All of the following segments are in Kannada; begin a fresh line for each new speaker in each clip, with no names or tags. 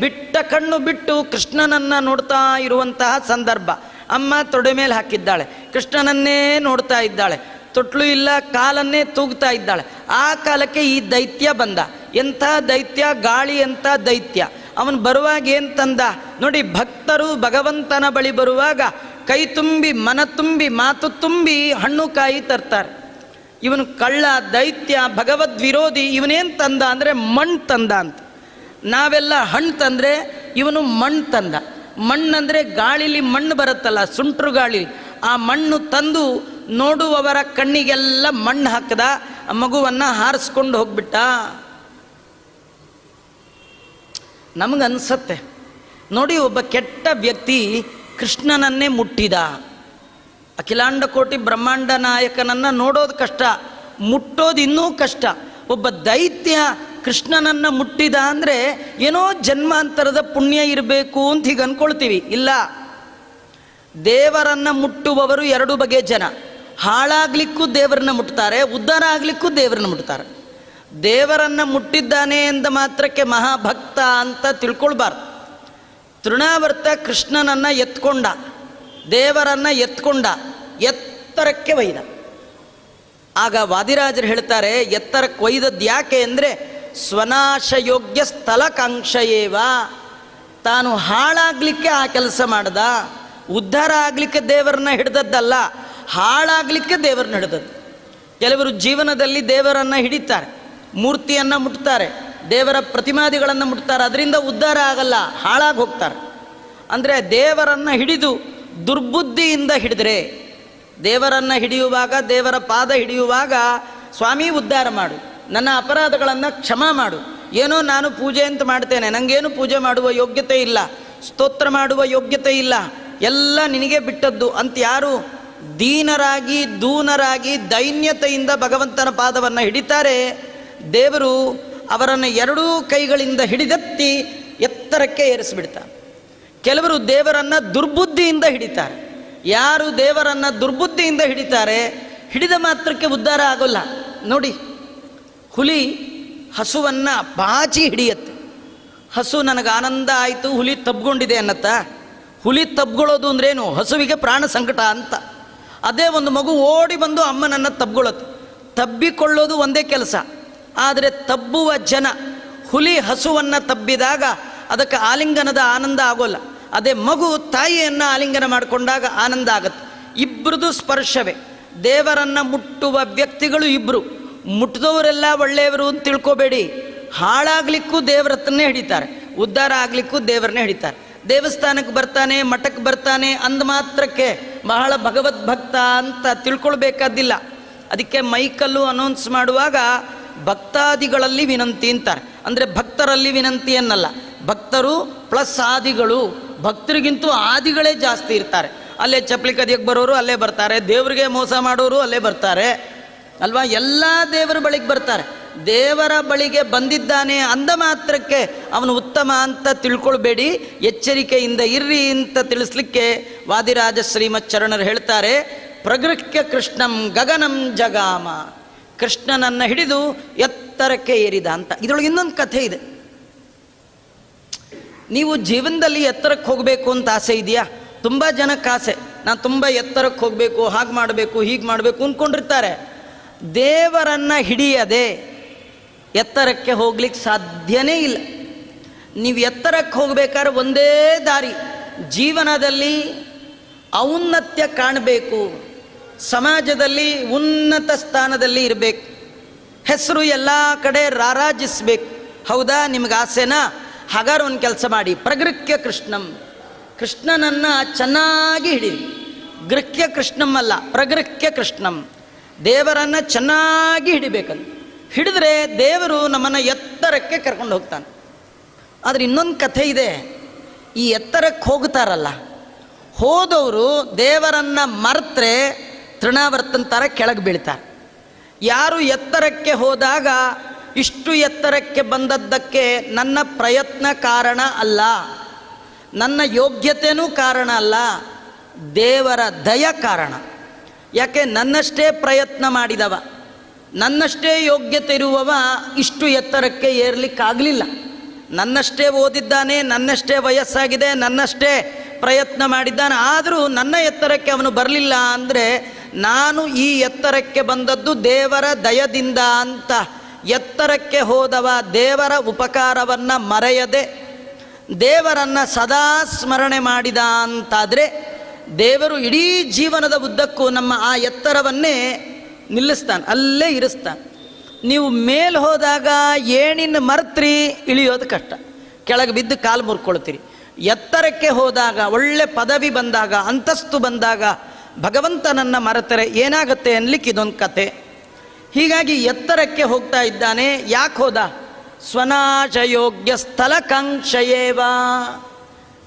ಬಿಟ್ಟ ಕಣ್ಣು ಬಿಟ್ಟು ಕೃಷ್ಣನನ್ನ ನೋಡ್ತಾ ಇರುವಂತಹ ಸಂದರ್ಭ. ಅಮ್ಮ ತೊಡೆ ಮೇಲೆ ಹಾಕಿದ್ದಾಳೆ. ಕೃಷ್ಣನನ್ನೇ ನೋಡ್ತಾ ಇದ್ದಾಳೆ. ತೊಟ್ಲು ಇಲ್ಲ, ಕಾಲನ್ನೇ ತೂಗ್ತಾ ಇದ್ದಾಳೆ. ಆ ಕಾಲಕ್ಕೆ ಈ ದೈತ್ಯ ಬಂದ. ಎಂಥ ದೈತ್ಯ, ಗಾಳಿ ಎಂಥ ದೈತ್ಯ. ಅವನು ಬರುವಾಗ ಏನು ತಂದ? ನೋಡಿ, ಭಕ್ತರು ಭಗವಂತನ ಬಳಿ ಬರುವಾಗ ಕೈ ತುಂಬಿ, ಮನ ತುಂಬಿ, ಮಾತು ತುಂಬಿ ಹಣ್ಣು ಕಾಯಿ ತರ್ತಾರೆ. ಇವನು ಕಳ್ಳ, ದೈತ್ಯ ಭಗವದ್ ವಿರೋಧಿ ಇವನೇನು ತಂದ ಅಂದರೆ ಮಣ್ಣು ತಂದ ಅಂತ. ನಾವೆಲ್ಲ ಹಣ್ಣು ತಂದರೆ ಇವನು ಮಣ್ಣು ತಂದ. ಮಣ್ಣಂದರೆ ಗಾಳಿಲಿ ಮಣ್ಣು ಬರುತ್ತಲ್ಲ, ಸುಂಟ್ರು ಗಾಳಿ. ಆ ಮಣ್ಣು ತಂದು ನೋಡುವವರ ಕಣ್ಣಿಗೆಲ್ಲ ಮಣ್ಣು ಹಾಕದ ಮಗುವನ್ನು ಹಾರಿಸ್ಕೊಂಡು ಹೋಗ್ಬಿಟ್ಟ. ನಮಗನ್ಸತ್ತೆ, ನೋಡಿ ಒಬ್ಬ ಕೆಟ್ಟ ವ್ಯಕ್ತಿ ಕೃಷ್ಣನನ್ನೇ ಮುಟ್ಟಿದ. ಅಖಿಲಾಂಡ ಕೋಟಿ ಬ್ರಹ್ಮಾಂಡ ನಾಯಕನನ್ನು ನೋಡೋದು ಕಷ್ಟ, ಮುಟ್ಟೋದು ಇನ್ನೂ ಕಷ್ಟ. ಒಬ್ಬ ದೈತ್ಯ ಕೃಷ್ಣನನ್ನ ಮುಟ್ಟಿದ ಅಂದರೆ ಏನೋ ಜನ್ಮಾಂತರದ ಪುಣ್ಯ ಇರಬೇಕು ಅಂತ ಹೀಗೆ ಅನ್ಕೊಳ್ತೀವಿ. ಇಲ್ಲ. ದೇವರನ್ನ ಮುಟ್ಟುವವರು ಎರಡು ಬಗೆ ಜನ. ಹಾಳಾಗ್ಲಿಕ್ಕೂ ದೇವರನ್ನ ಮುಟ್ತಾರೆ ಉದ್ಧಾರ ಆಗ್ಲಿಕ್ಕೂ ದೇವರನ್ನ ಮುಟ್ತಾರೆ. ದೇವರನ್ನ ಮುಟ್ಟಿದ್ದಾನೆ ಎಂದ ಮಾತ್ರಕ್ಕೆ ಮಹಾಭಕ್ತ ಅಂತ ತಿಳ್ಕೊಳ್ಬಾರ್ದು. ತೃಣಾವರ್ತ ಕೃಷ್ಣನನ್ನ ಎತ್ಕೊಂಡ, ದೇವರನ್ನ ಎತ್ಕೊಂಡ, ಎತ್ತರಕ್ಕೆ ಒಯ್ದ. ಆಗ ವಾದಿರಾಜರು ಹೇಳ್ತಾರೆ, ಎತ್ತರಕ್ಕೆ ಒಯ್ದದ್ದು ಯಾಕೆ ಅಂದರೆ ಸ್ವನಾಶಯೋಗ್ಯ ಸ್ಥಳಕಾಂಕ್ಷೆಯೇವ ತಾನು ಹಾಳಾಗ್ಲಿಕ್ಕೆ ಆ ಕೆಲಸ ಮಾಡ್ದ. ಉದ್ಧಾರ ಆಗಲಿಕ್ಕೆ ದೇವರನ್ನ ಹಿಡ್ದದ್ದಲ್ಲ, ಹಾಳಾಗಲಿಕ್ಕೆ ದೇವರನ್ನ ಹಿಡ್ದದ್ದು. ಕೆಲವರು ಜೀವನದಲ್ಲಿ ದೇವರನ್ನು ಹಿಡಿತಾರೆ, ಮೂರ್ತಿಯನ್ನು ಮುಟ್ತಾರೆ, ದೇವರ ಪ್ರತಿಮಾದಿಗಳನ್ನು ಮುಟ್ತಾರೆ, ಅದರಿಂದ ಉದ್ಧಾರ ಆಗಲ್ಲ, ಹಾಳಾಗಿ ಹೋಗ್ತಾರೆ. ಅಂದರೆ ದೇವರನ್ನು ಹಿಡಿದು ದುರ್ಬುದ್ಧಿಯಿಂದ ಹಿಡಿದ್ರೆ, ದೇವರನ್ನು ಹಿಡಿಯುವಾಗ, ದೇವರ ಪಾದ ಹಿಡಿಯುವಾಗ ಸ್ವಾಮಿ ಉದ್ಧಾರ ಮಾಡು. ನನ್ನ ಅಪರಾಧಗಳನ್ನು ಕ್ಷಮ ಮಾಡು. ಏನೋ ನಾನು ಪೂಜೆ ಅಂತ ಮಾಡ್ತೇನೆ. ನನಗೇನು ಪೂಜೆ ಮಾಡುವ ಯೋಗ್ಯತೆ ಇಲ್ಲ. ಸ್ತೋತ್ರ ಮಾಡುವ ಯೋಗ್ಯತೆ ಇಲ್ಲ. ಎಲ್ಲ ನಿನಗೆ ಬಿಟ್ಟದ್ದು ಅಂತ ಯಾರು ದೀನರಾಗಿ, ದೂನರಾಗಿ, ದೈನ್ಯತೆಯಿಂದ ಭಗವಂತನ ಪಾದವನ್ನು ಹಿಡಿತಾರೆ. ದೇವರು ಅವರನ್ನು ಎರಡೂ ಕೈಗಳಿಂದ ಹಿಡಿದತ್ತಿ ಎತ್ತರಕ್ಕೆ ಏರಿಸಿಬಿಡ್ತಾರೆ ಕೆಲವರು ದೇವರನ್ನು ದುರ್ಬುದ್ಧಿಯಿಂದ ಹಿಡಿತಾರೆ. ಯಾರು ದೇವರನ್ನು ದುರ್ಬುದ್ಧಿಯಿಂದ ಹಿಡಿತಾರೆ, ಹಿಡಿದ ಮಾತ್ರಕ್ಕೆ ಉದ್ಧಾರ ಆಗೋಲ್ಲ. ನೋಡಿ ಹುಲಿ ಹಸುವನ್ನು ಬಾಚಿ ಹಿಡಿಯತ್ತೆ. ಹಸು ನನಗೆ ಆನಂದ ಆಯಿತು, ಹುಲಿ ತಬ್ಗೊಂಡಿದೆ ಅನ್ನತ್ತಾ. ಹುಲಿ ತಬ್ಗೊಳ್ಳೋದು ಅಂದ್ರೇನು? ಹಸುವಿಗೆ ಪ್ರಾಣ ಸಂಕಟ ಅಂತ. ಅದೇ ಒಂದು ಮಗು ಓಡಿ ಬಂದು ಅಮ್ಮನನ್ನು ತಬ್ಗೊಳ್ಳೋದು ತಬ್ಬಿಕೊಳ್ಳೋದು ಒಂದೇ ಕೆಲಸ. ಆದರೆ ತಬ್ಬುವ ಜನ ಹುಲಿ ಹಸುವನ್ನು ತಬ್ಬಿದಾಗ ಅದಕ್ಕೆ ಆಲಿಂಗನದ ಆನಂದ ಆಗೋಲ್ಲ. ಅದೇ ಮಗು ತಾಯಿಯನ್ನು ಆಲಿಂಗನ ಮಾಡಿಕೊಂಡಾಗ ಆನಂದ ಆಗತ್ತೆ. ಇಬ್ಬರದು ಸ್ಪರ್ಶವೇ. ದೇವರನ್ನು ಮುಟ್ಟುವ ವ್ಯಕ್ತಿಗಳು ಇಬ್ಬರು ಮುಟ್ಟಿದವರೆಲ್ಲ ಒಳ್ಳೆಯವರು ಅಂತ ತಿಳ್ಕೊಬೇಡಿ. ಹಾಳಾಗ್ಲಿಕ್ಕೂ ದೇವರ ಹತ್ರನೇ ಹಿಡಿತಾರೆ. ಉದ್ಧಾರ ಆಗ್ಲಿಕ್ಕೂ ದೇವರನ್ನೇ ಹಿಡಿತಾರೆ. ದೇವಸ್ಥಾನಕ್ಕೆ ಬರ್ತಾನೆ, ಮಠಕ್ಕೆ ಬರ್ತಾನೆ ಅಂದ ಮಾತ್ರಕ್ಕೆ ಬಹಳ ಭಗವದ್ ಭಕ್ತ ಅಂತ ತಿಳ್ಕೊಳ್ಬೇಕಾದಿಲ್ಲ. ಅದಕ್ಕೆ ಮೈಕಲ್ಲು ಅನೌನ್ಸ್ ಮಾಡುವಾಗ ಭಕ್ತಾದಿಗಳಲ್ಲಿ ವಿನಂತಿ ಅಂತಾರೆ. ಅಂದರೆ ಭಕ್ತರಲ್ಲಿ ವಿನಂತಿ ಅನ್ನಲ್ಲ. ಭಕ್ತರು ಪ್ಲಸ್ ಆದಿಗಳು. ಭಕ್ತರಿಗಿಂತೂ ಆದಿಗಳೇ ಜಾಸ್ತಿ ಇರ್ತಾರೆ. ಅಲ್ಲೇ ಚಪ್ಪಲಿ ಕದಿಯಕ್ಕೆ ಬರೋರು ಅಲ್ಲೇ ಬರ್ತಾರೆ. ದೇವರಿಗೆ ಮೋಸ ಮಾಡೋರು ಅಲ್ಲೇ ಬರ್ತಾರೆ. ಅಲ್ವಾ? ಎಲ್ಲ ದೇವರ ಬಳಿಗೆ ಬರ್ತಾರೆ. ದೇವರ ಬಳಿಗೆ ಬಂದಿದ್ದಾನೆ ಅಂದ ಮಾತ್ರಕ್ಕೆ ಅವನು ಉತ್ತಮ ಅಂತ ತಿಳ್ಕೊಳ್ಬೇಡಿ. ಎಚ್ಚರಿಕೆಯಿಂದ ಇರ್ರಿ ಅಂತ ತಿಳಿಸ್ಲಿಕ್ಕೆ ವಾದಿರಾಜ ಶ್ರೀಮತ್ ಚರಣರು ಹೇಳ್ತಾರೆ, ಪ್ರಗೃಹ್ಯ ಕೃಷ್ಣಂ ಗಗನಂ ಜಗಾಮ. ಕೃಷ್ಣನನ್ನು ಹಿಡಿದು ಎತ್ತರಕ್ಕೆ ಏರಿದ ಅಂತ. ಇದರೊಳಗೆ ಇನ್ನೊಂದು ಕಥೆ ಇದೆ. ನೀವು ಜೀವನದಲ್ಲಿ ಎತ್ತರಕ್ಕೆ ಹೋಗಬೇಕು ಅಂತ ಆಸೆ ಇದೆಯಾ? ತುಂಬ ಜನಕ್ಕೆ ಆಸೆ. ನಾನು ತುಂಬ ಎತ್ತರಕ್ಕೆ ಹೋಗಬೇಕು, ಹಾಗೆ ಮಾಡಬೇಕು, ಹೀಗೆ ಮಾಡಬೇಕು ಅಂದ್ಕೊಂಡಿರ್ತಾರೆ ದೇವರನ್ನು ಹಿಡಿಯದೆ ಎತ್ತರಕ್ಕೆ ಹೋಗ್ಲಿಕ್ಕೆ ಸಾಧ್ಯನೇ ಇಲ್ಲ. ನೀವು ಎತ್ತರಕ್ಕೆ ಹೋಗ್ಬೇಕಾದ್ರೆ ಒಂದೇ ದಾರಿ. ಜೀವನದಲ್ಲಿ ಔನ್ನತ್ಯ ಕಾಣಬೇಕು. ಸಮಾಜದಲ್ಲಿ ಉನ್ನತ ಸ್ಥಾನದಲ್ಲಿ ಇರಬೇಕು. ಹೆಸರು ಎಲ್ಲ ಕಡೆ ರಾರಾಜಿಸ್ಬೇಕು. ಹೌದಾ? ನಿಮ್ಗೆ ಆಸೆನಾ? ಹಾಗಾದ್ರೆ ಒಂದು ಕೆಲಸ ಮಾಡಿ. ಪ್ರಗೃಕ್ಯ ಕೃಷ್ಣಂ. ಕೃಷ್ಣನನ್ನು ಚೆನ್ನಾಗಿ ಹಿಡಿ ಗೃಕ್ಯ ಕೃಷ್ಣಂ ಅಲ್ಲ ಪ್ರಗೃಕ್ಯ ಕೃಷ್ಣಂ. ದೇವರನ್ನು ಚೆನ್ನಾಗಿ ಹಿಡಿಬೇಕಂತ ಹಿಡಿದ್ರೆ ದೇವರು ನಮ್ಮನ್ನು ಎತ್ತರಕ್ಕೆ ಕರ್ಕೊಂಡು ಹೋಗ್ತಾನೆ. ಆದರೆ ಇನ್ನೊಂದು ಕಥೆ ಇದೆ, ಈ ಎತ್ತರಕ್ಕೆ ಹೋಗ್ತಾರಲ್ಲ, ಹೋದವರು ದೇವರನ್ನು ಮರೆತ್ರೆ ತೃಣಾವರ್ತನ ಥರ ಕೆಳಗೆ ಬೀಳ್ತಾರೆ. ಯಾರು ಎತ್ತರಕ್ಕೆ ಹೋದಾಗ ಇಷ್ಟು ಎತ್ತರಕ್ಕೆ ಬಂದದ್ದಕ್ಕೆ ನನ್ನ ಪ್ರಯತ್ನ ಕಾರಣ ಅಲ್ಲ, ನನ್ನ ಯೋಗ್ಯತೆಯೂ ಕಾರಣ ಅಲ್ಲ, ದೇವರ ದಯ ಕಾರಣ. ಯಾಕೆ ನನ್ನಷ್ಟೇ ಪ್ರಯತ್ನ ಮಾಡಿದವ, ನನ್ನಷ್ಟೇ ಯೋಗ್ಯತೆ ಇರುವವ ಇಷ್ಟು ಎತ್ತರಕ್ಕೆ ಏರ್ಲಿಕ್ಕಾಗಲಿಲ್ಲ. ನನ್ನಷ್ಟೇ ಓದಿದ್ದಾನೆ, ನನ್ನಷ್ಟೇ ವಯಸ್ಸಾಗಿದೆ, ನನ್ನಷ್ಟೇ ಪ್ರಯತ್ನ ಮಾಡಿದ್ದಾನೆ, ಆದರೂ ನನ್ನ ಎತ್ತರಕ್ಕೆ ಅವನು ಬರಲಿಲ್ಲ ಅಂದರೆ ನಾನು ಈ ಎತ್ತರಕ್ಕೆ ಬಂದದ್ದು ದೇವರ ದಯದಿಂದ ಅಂತ. ಎತ್ತರಕ್ಕೆ ಹೋದವ ದೇವರ ಉಪಕಾರವನ್ನು ಮರೆಯದೆ ದೇವರನ್ನು ಸದಾ ಸ್ಮರಣೆ ಮಾಡಿದ ಅಂತಾದರೆ ದೇವರು ಇಡೀ ಜೀವನದ ಉದ್ದಕ್ಕೂ ನಮ್ಮ ಆ ಎತ್ತರವನ್ನೇ ನಿಲ್ಲಿಸ್ತಾನೆ, ಅಲ್ಲೇ ಇರಿಸ್ತಾನೆ. ನೀವು ಮೇಲೆ ಹೋದಾಗ ಏಣಿನ ಮರ್ತ್ರಿ ಇಳಿಯೋದು ಕಷ್ಟ. ಕೆಳಗೆ ಬಿದ್ದು ಕಾಲು ಮುರ್ಕೊಳ್ತೀರಿ. ಎತ್ತರಕ್ಕೆ ಹೋದಾಗ, ಒಳ್ಳೆ ಪದವಿ ಬಂದಾಗ, ಅಂತಸ್ತು ಬಂದಾಗ ಭಗವಂತನನ್ನು ಮರೆತರೆ, ಏನಾಗುತ್ತೆ ಅನ್ಲಿಕ್ಕೆ ಇದೊಂದು ಕತೆ. ಹೀಗಾಗಿ ಎತ್ತರಕ್ಕೆ ಹೋಗ್ತಾ ಇದ್ದಾನೆ, ಯಾಕೆ ಹೋದ? ಸ್ವನಾಶಯೋಗ್ಯ ಸ್ಥಳಕಾಂಕ್ಷಯೇವ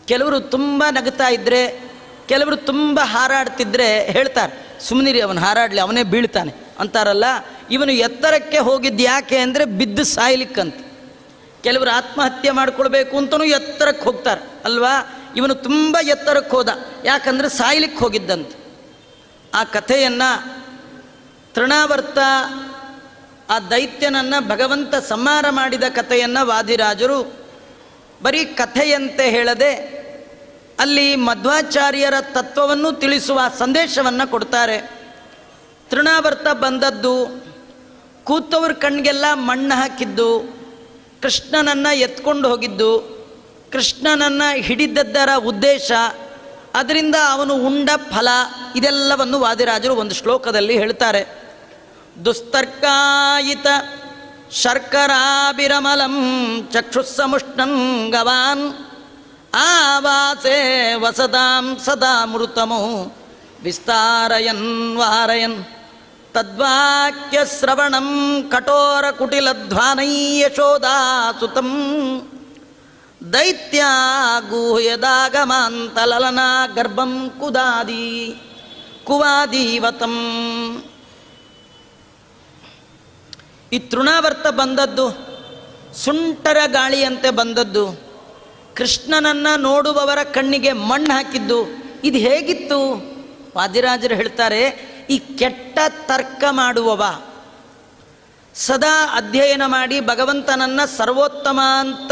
ಕೆಲವರು ತುಂಬ ನಗ್ತಾ ಇದ್ದರೆ ಕೆಲವರು ತುಂಬ ಹಾರಾಡ್ತಿದ್ರೆ ಹೇಳ್ತಾರೆ ಸುಮ್ಮನಿರಿ ಅವನು ಹಾರಾಡಲಿ, ಅವನೇ ಬೀಳ್ತಾನೆ. ಅಂತಾರಲ್ಲ, ಇವನು ಎತ್ತರಕ್ಕೆ ಹೋಗಿದ್ದು ಯಾಕೆ ಅಂದರೆ ಬಿದ್ದು ಸಾಯ್ಲಿಕ್ಕಂತ. ಕೆಲವರು ಆತ್ಮಹತ್ಯೆ ಮಾಡ್ಕೊಳ್ಬೇಕು ಅಂತಲೂ ಎತ್ತರಕ್ಕೆ ಹೋಗ್ತಾರೆ, ಅಲ್ವಾ? ಇವನು ತುಂಬ ಎತ್ತರಕ್ಕೆ ಹೋದ, ಯಾಕಂದರೆ ಸಾಯ್ಲಿಕ್ಕೆ ಹೋಗಿದ್ದಂತ. ಆ ಕಥೆಯನ್ನು ತೃಣಾವರ್ತ, ಆ ದೈತ್ಯನನ್ನು ಭಗವಂತ ಸಂಹಾರ ಮಾಡಿದ ಕಥೆಯನ್ನು ವಾದಿರಾಜರು ಬರೀ ಕಥೆಯಂತೆ ಹೇಳದೆ ಅಲ್ಲಿ ಮಧ್ವಾಚಾರ್ಯರ ತತ್ವವನ್ನು ತಿಳಿಸುವ ಸಂದೇಶವನ್ನು ಕೊಡ್ತಾರೆ. ತೃಣಾವರ್ತ ಬಂದದ್ದು, ಕೂತವ್ರ ಕಣ್ಗೆಲ್ಲ ಮಣ್ಣು ಹಾಕಿದ್ದು, ಕೃಷ್ಣನನ್ನು ಎತ್ಕೊಂಡು ಹೋಗಿದ್ದು, ಕೃಷ್ಣನನ್ನು ಹಿಡಿದದ್ದರ ಉದ್ದೇಶ, ಅದರಿಂದ ಅವನು ಉಂಡ ಫಲ, ಇದೆಲ್ಲವನ್ನು ವಾದಿರಾಜರು ಒಂದು ಶ್ಲೋಕದಲ್ಲಿ ಹೇಳ್ತಾರೆ. ದುಸ್ತರ್ಕಾಯಿತ ಶರ್ಕರಾಭಿರಮಲಂ ಚಕ್ಷುಸ್ಸಮುಷ್ಣಂ ಗವಾನ್ ಆವಾಸೆ ವಸದಾಂ ಸದಾ ಮೃತಮು. ವಿಸ್ತಾರಯನ್ ವಾರಯನ್. ತದ್ವಾಕ್ಯ ಶ್ರವಣಂ ಕಠೋರ ಕುಟಿಲಧ್ವಾನೈ ದೈತ್ಯ ಗೂಹ್ಯದಾಗಮಾಂತಲಲನ ಗರ್ಭಂ ಕುದಾದಿ. ಕುವಾದೀವತಂ. ಈ ತೃಣಾವರ್ತ ಬಂದದ್ದು ಸುಂಟರ ಗಾಳಿಯಂತೆ ಬಂದದ್ದು. ಕೃಷ್ಣನನ್ನು ನೋಡುವವರ ಕಣ್ಣಿಗೆ ಮಣ್ಣು ಹಾಕಿದ್ದು, ಇದು ಹೇಗಿತ್ತು? ವಾದಿರಾಜರು ಹೇಳ್ತಾರೆ, ಈ ಕೆಟ್ಟ ತರ್ಕ ಮಾಡುವವ. ಸದಾ ಅಧ್ಯಯನ ಮಾಡಿ ಭಗವಂತನನ್ನು ಸರ್ವೋತ್ತಮ ಅಂತ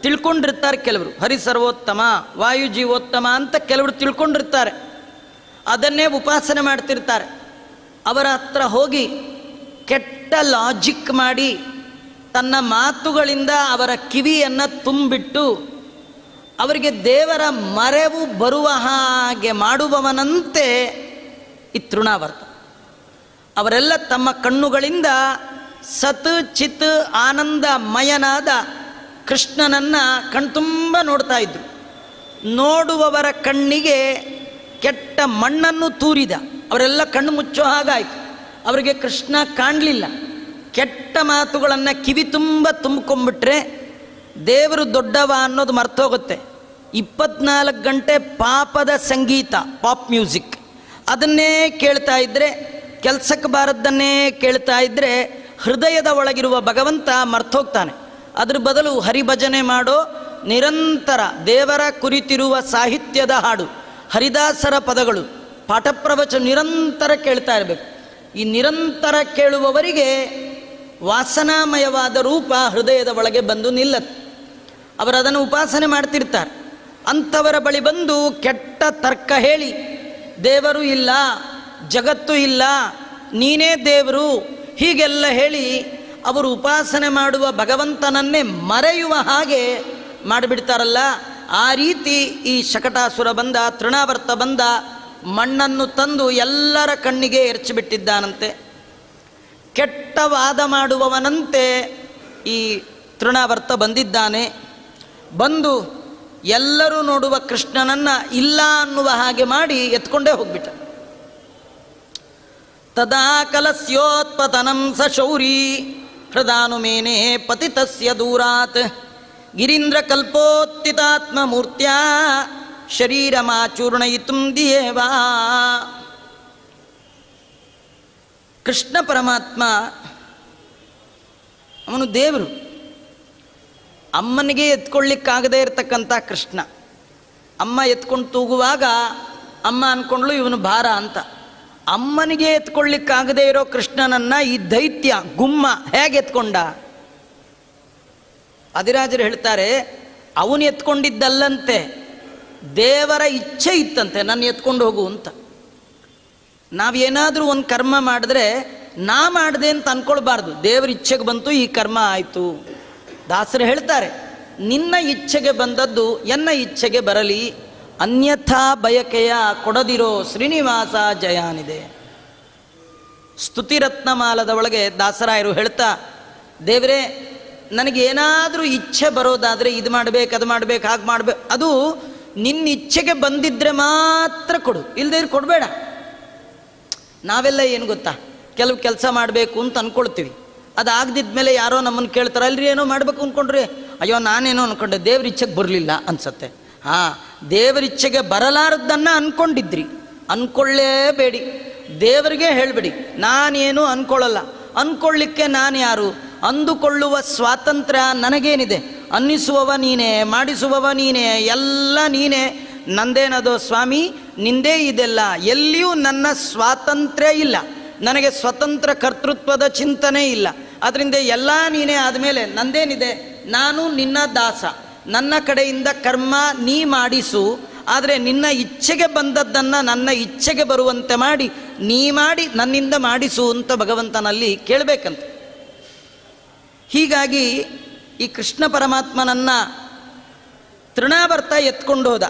ತಿಳ್ಕೊಂಡಿರ್ತಾರೆ ಕೆಲವರು. ಹರಿ ಸರ್ವೋತ್ತಮ, ವಾಯು ಜೀವೋತ್ತಮ ಅಂತ ಕೆಲವರು ತಿಳ್ಕೊಂಡಿರ್ತಾರೆ. ಅದನ್ನೇ ಉಪಾಸನೆ ಮಾಡ್ತಿರ್ತಾರೆ. ಅವರ ಹತ್ರ ಹೋಗಿ ಕೆಟ್ಟ ಲಾಜಿಕ್ ಮಾಡಿ ತನ್ನ ಮಾತುಗಳಿಂದ ಅವರ ಕಿವಿಯನ್ನು ತುಂಬಿಟ್ಟು ಅವರಿಗೆ ದೇವರ ಮರೆವು ಬರುವ ಹಾಗೆ ಮಾಡುವವನಂತೆ ಈ ತೃಣಾವರ್ತ. ಅವರೆಲ್ಲ ತಮ್ಮ ಕಣ್ಣುಗಳಿಂದ ಸತ್, ಚಿತ್ ಆನಂದಮಯನಾದ ಕೃಷ್ಣನನ್ನು ಕಣ್ತುಂಬ ನೋಡ್ತಾ ಇದ್ರು. ನೋಡುವವರ ಕಣ್ಣಿಗೆ ಕೆಟ್ಟ ಮಣ್ಣನ್ನು ತೂರಿದ. ಅವರೆಲ್ಲ ಕಣ್ಣು ಮುಚ್ಚೋ ಹಾಗಾಯಿತು. ಅವರಿಗೆ ಕೃಷ್ಣ ಕಾಣಲಿಲ್ಲ. ಕೆಟ್ಟ ಮಾತುಗಳನ್ನು ಕಿವಿ ತುಂಬ ತುಂಬಿಕೊಂಡ್ಬಿಟ್ರೆ ದೇವರು ದೊಡ್ಡವ ಅನ್ನೋದು ಮರ್ತೋಗುತ್ತೆ. ಇಪ್ಪತ್ನಾಲ್ಕು ಗಂಟೆ ಪಾಪದ ಸಂಗೀತ ಪಾಪ್ ಮ್ಯೂಸಿಕ್ ಅದನ್ನೇ ಕೇಳ್ತಾ ಇದ್ದರೆ ಕೆಲಸಕ್ಕೆ ಬಾರದ್ದನ್ನೇ ಕೇಳ್ತಾ ಇದ್ದರೆ ಹೃದಯದ ಒಳಗಿರುವ ಭಗವಂತ ಮರ್ತೋಗ್ತಾನೆ. ಅದ್ರ ಬದಲು ಹರಿಭಜನೆ ಮಾಡೋ ನಿರಂತರ ದೇವರ ಕುರಿತಿರುವ ಸಾಹಿತ್ಯದ ಹಾಡು, ಹರಿದಾಸರ ಪದಗಳು ಪಾಠಪ್ರವಚನ ನಿರಂತರ ಕೇಳ್ತಾ ಇರಬೇಕು. ಈ ನಿರಂತರ ಕೇಳುವವರಿಗೆ ವಾಸನಾಮಯವಾದ ರೂಪ ಹೃದಯದ ಒಳಗೆ ಬಂದು ನಿಲ್ಲತ್ತೆ. ಅವರು ಅದನ್ನು ಉಪಾಸನೆ ಮಾಡ್ತಿರ್ತಾರೆ. ಅಂಥವರ ಬಳಿ ಬಂದು ಕೆಟ್ಟ ತರ್ಕ ಹೇಳಿ, ದೇವರು ಇಲ್ಲ, ಜಗತ್ತು ಇಲ್ಲ, ನೀನೇ ದೇವರು, ಹೀಗೆಲ್ಲ ಹೇಳಿ ಅವರು ಉಪಾಸನೆ ಮಾಡುವ ಭಗವಂತನನ್ನೇ ಮರೆಯುವ ಹಾಗೆ ಮಾಡಿಬಿಡ್ತಾರಲ್ಲ. ಆ ರೀತಿ ಈ ಶಕಟಾಸುರ ಬಂದ, ತೃಣಾವರ್ತ ಬಂದ, ಮಣ್ಣನ್ನು ತಂದು ಎಲ್ಲರ ಕಣ್ಣಿಗೆ ಎರಚಿಬಿಟ್ಟಿದ್ದಾನಂತೆ. ಕೆಟ್ಟ ವಾದ ಮಾಡುವವನಂತೆ ಈ ತೃಣಾವರ್ತ ಬಂದಿದ್ದಾನೆ. ಬಂದು ಎಲ್ಲರೂ ನೋಡುವ ಕೃಷ್ಣನನ್ನು ಇಲ್ಲ ಅನ್ನುವ ಹಾಗೆ ಮಾಡಿ ಎತ್ಕೊಂಡೇ ಹೋಗ್ಬಿಟ್ಟ. ತದಾ ಕಲಸ್ಯೋತ್ಪತನಂ ಸ ಶೌರಿ ಹೃದಾನುಮೇನೆ ಪತಿತಸ್ಯ ದೂರಾತ್. ಗಿರೀಂದ್ರ ಕಲ್ಪೋತ್ತಿತಾತ್ಮ ಮೂರ್ತ್ಯ ಶರೀರಮಾಚೂರ್ಣಯಿತು ದಿಯೇವಾ. ಕೃಷ್ಣ ಪರಮಾತ್ಮ ಅವನು ದೇವರು. ಅಮ್ಮನಿಗೆ ಎತ್ಕೊಳ್ಳಿಕ್ಕಾಗದೇ ಇರತಕ್ಕಂಥ ಕೃಷ್ಣ. ಅಮ್ಮ ಎತ್ಕೊಂಡು ತೂಗುವಾಗ ಅಮ್ಮ ಅಂದ್ಕೊಂಡ್ಲು ಇವನು ಭಾರ ಅಂತ. ಅಮ್ಮನಿಗೆ ಎತ್ಕೊಳ್ಳಿಕ್ಕಾಗದೇ ಇರೋ ಕೃಷ್ಣನನ್ನ ಈ ದೈತ್ಯ, ಗುಮ್ಮ ಹೇಗೆ ಎತ್ಕೊಂಡ? ಅಧಿರಾಜರು ಹೇಳ್ತಾರೆ, ಅವನು ಎತ್ಕೊಂಡಿದ್ದಲ್ಲಂತೆ, ದೇವರ ಇಚ್ಛೆ ಇತ್ತಂತೆ, ನನ್ನ ಎತ್ಕೊಂಡು ಹೋಗು ಅಂತ. ನಾವೇನಾದರೂ ಒಂದು ಕರ್ಮ ಮಾಡಿದ್ರೆ ನಾ ಮಾಡಿದೆ ಅಂತ ಅನ್ಕೊಳ್ಬಾರ್ದು, ದೇವರ ಇಚ್ಛೆಗೆ ಬಂತು, ಈ ಕರ್ಮ ಆಯಿತು. ದಾಸರು ಹೇಳ್ತಾರೆ, ನಿನ್ನ ಇಚ್ಛೆಗೆ ಬಂದದ್ದು ಎನ್ನ ಇಚ್ಛೆಗೆ ಬರಲಿ? ಅನ್ಯಥಾ ಬಯಕೆಯ ಕೊಡದಿರೋ ಶ್ರೀನಿವಾಸ ಜಯಾನಿದೆ. ಸ್ತುತಿರತ್ನಮಾಲದ ಒಳಗೆ ದಾಸರಾಯರು ಹೇಳ್ತಾ, ದೇವರೇ ನನಗೇನಾದರೂ ಇಚ್ಛೆ ಬರೋದಾದರೆ ಇದು ಮಾಡಬೇಕು, ಅದು ಮಾಡಬೇಕು, ಹಾಗೆ ಮಾಡಬೇಕು, ಅದು ನಿನ್ನ ಇಚ್ಛೆಗೆ ಬಂದಿದ್ರೆ ಮಾತ್ರ ಕೊಡು ಇಲ್ಲದೇ ಕೊಡಬೇಡ. ನಾವೆಲ್ಲ ಏನು ಗೊತ್ತಾ, ಕೆಲವು ಕೆಲಸ ಮಾಡಬೇಕು ಅಂತ ಅಂದ್ಕೊಳ್ತೀವಿ ಅದು ಆಗದಿದ್ಮೇಲೆ ಯಾರೋ ನಮ್ಮನ್ನು ಕೇಳ್ತಾರೆ, ಅಲ್ರಿ, ಏನೋ ಮಾಡಬೇಕು ಅಂದ್ಕೊಂಡ್ರಿ ಅಯ್ಯೋ, ನಾನೇನೋ ಅಂದ್ಕೊಂಡೆ ದೇವ್ರ ಇಚ್ಛೆಗೆ ಬರಲಿಲ್ಲ, ಅನ್ಸತ್ತೆ. ಹಾಂ, ದೇವರ ಇಚ್ಛೆಗೆ ಬರಲಾರದ್ದನ್ನು ಅಂದ್ಕೊಂಡಿದ್ರಿ ಅಂದ್ಕೊಳ್ಳೇಬೇಡಿ ದೇವರಿಗೆ ಹೇಳಬೇಡಿ, ನಾನೇನು ಅಂದ್ಕೊಳ್ಳಲ್ಲ ಅಂದ್ಕೊಳ್ಳಿಕ್ಕೆ ನಾನು ಯಾರು? ಅಂದುಕೊಳ್ಳುವ ಸ್ವಾತಂತ್ರ್ಯ ನನಗೇನಿದೆ? ಅನ್ನಿಸುವವ ನೀನೇ, ಮಾಡಿಸುವವ ನೀನೇ, ಎಲ್ಲ ನೀನೇ. ನಂದೇನದು ಸ್ವಾಮಿ? ನಿಂದೇ ಇದೆಲ್ಲ. ಎಲ್ಲಿಯೂ ನನ್ನ ಸ್ವಾತಂತ್ರ್ಯ ಇಲ್ಲ. ನನಗೆ ಸ್ವತಂತ್ರ ಕರ್ತೃತ್ವದ ಚಿಂತನೆ ಇಲ್ಲ. ಅದರಿಂದ ಎಲ್ಲ ನೀನೇ ಆದಮೇಲೆ ನಂದೇನಿದೆ? ನಾನು ನಿನ್ನ ದಾಸ. ನನ್ನ ಕಡೆಯಿಂದ ಕರ್ಮ ನೀ ಮಾಡಿಸು. ಆದರೆ ನಿನ್ನ ಇಚ್ಛೆಗೆ ಬಂದದ್ದನ್ನು ನನ್ನ ಇಚ್ಛೆಗೆ ಬರುವಂತೆ ಮಾಡಿ, ನೀ ಮಾಡಿ, ನನ್ನಿಂದ ಮಾಡಿಸು ಅಂತ ಭಗವಂತನಲ್ಲಿ ಕೇಳಬೇಕಂತ. ಹೀಗಾಗಿ ಈ ಕೃಷ್ಣ ಪರಮಾತ್ಮನನ್ನು ತೃಣಾಭರ್ತ ಎತ್ಕೊಂಡು ಹೋದ.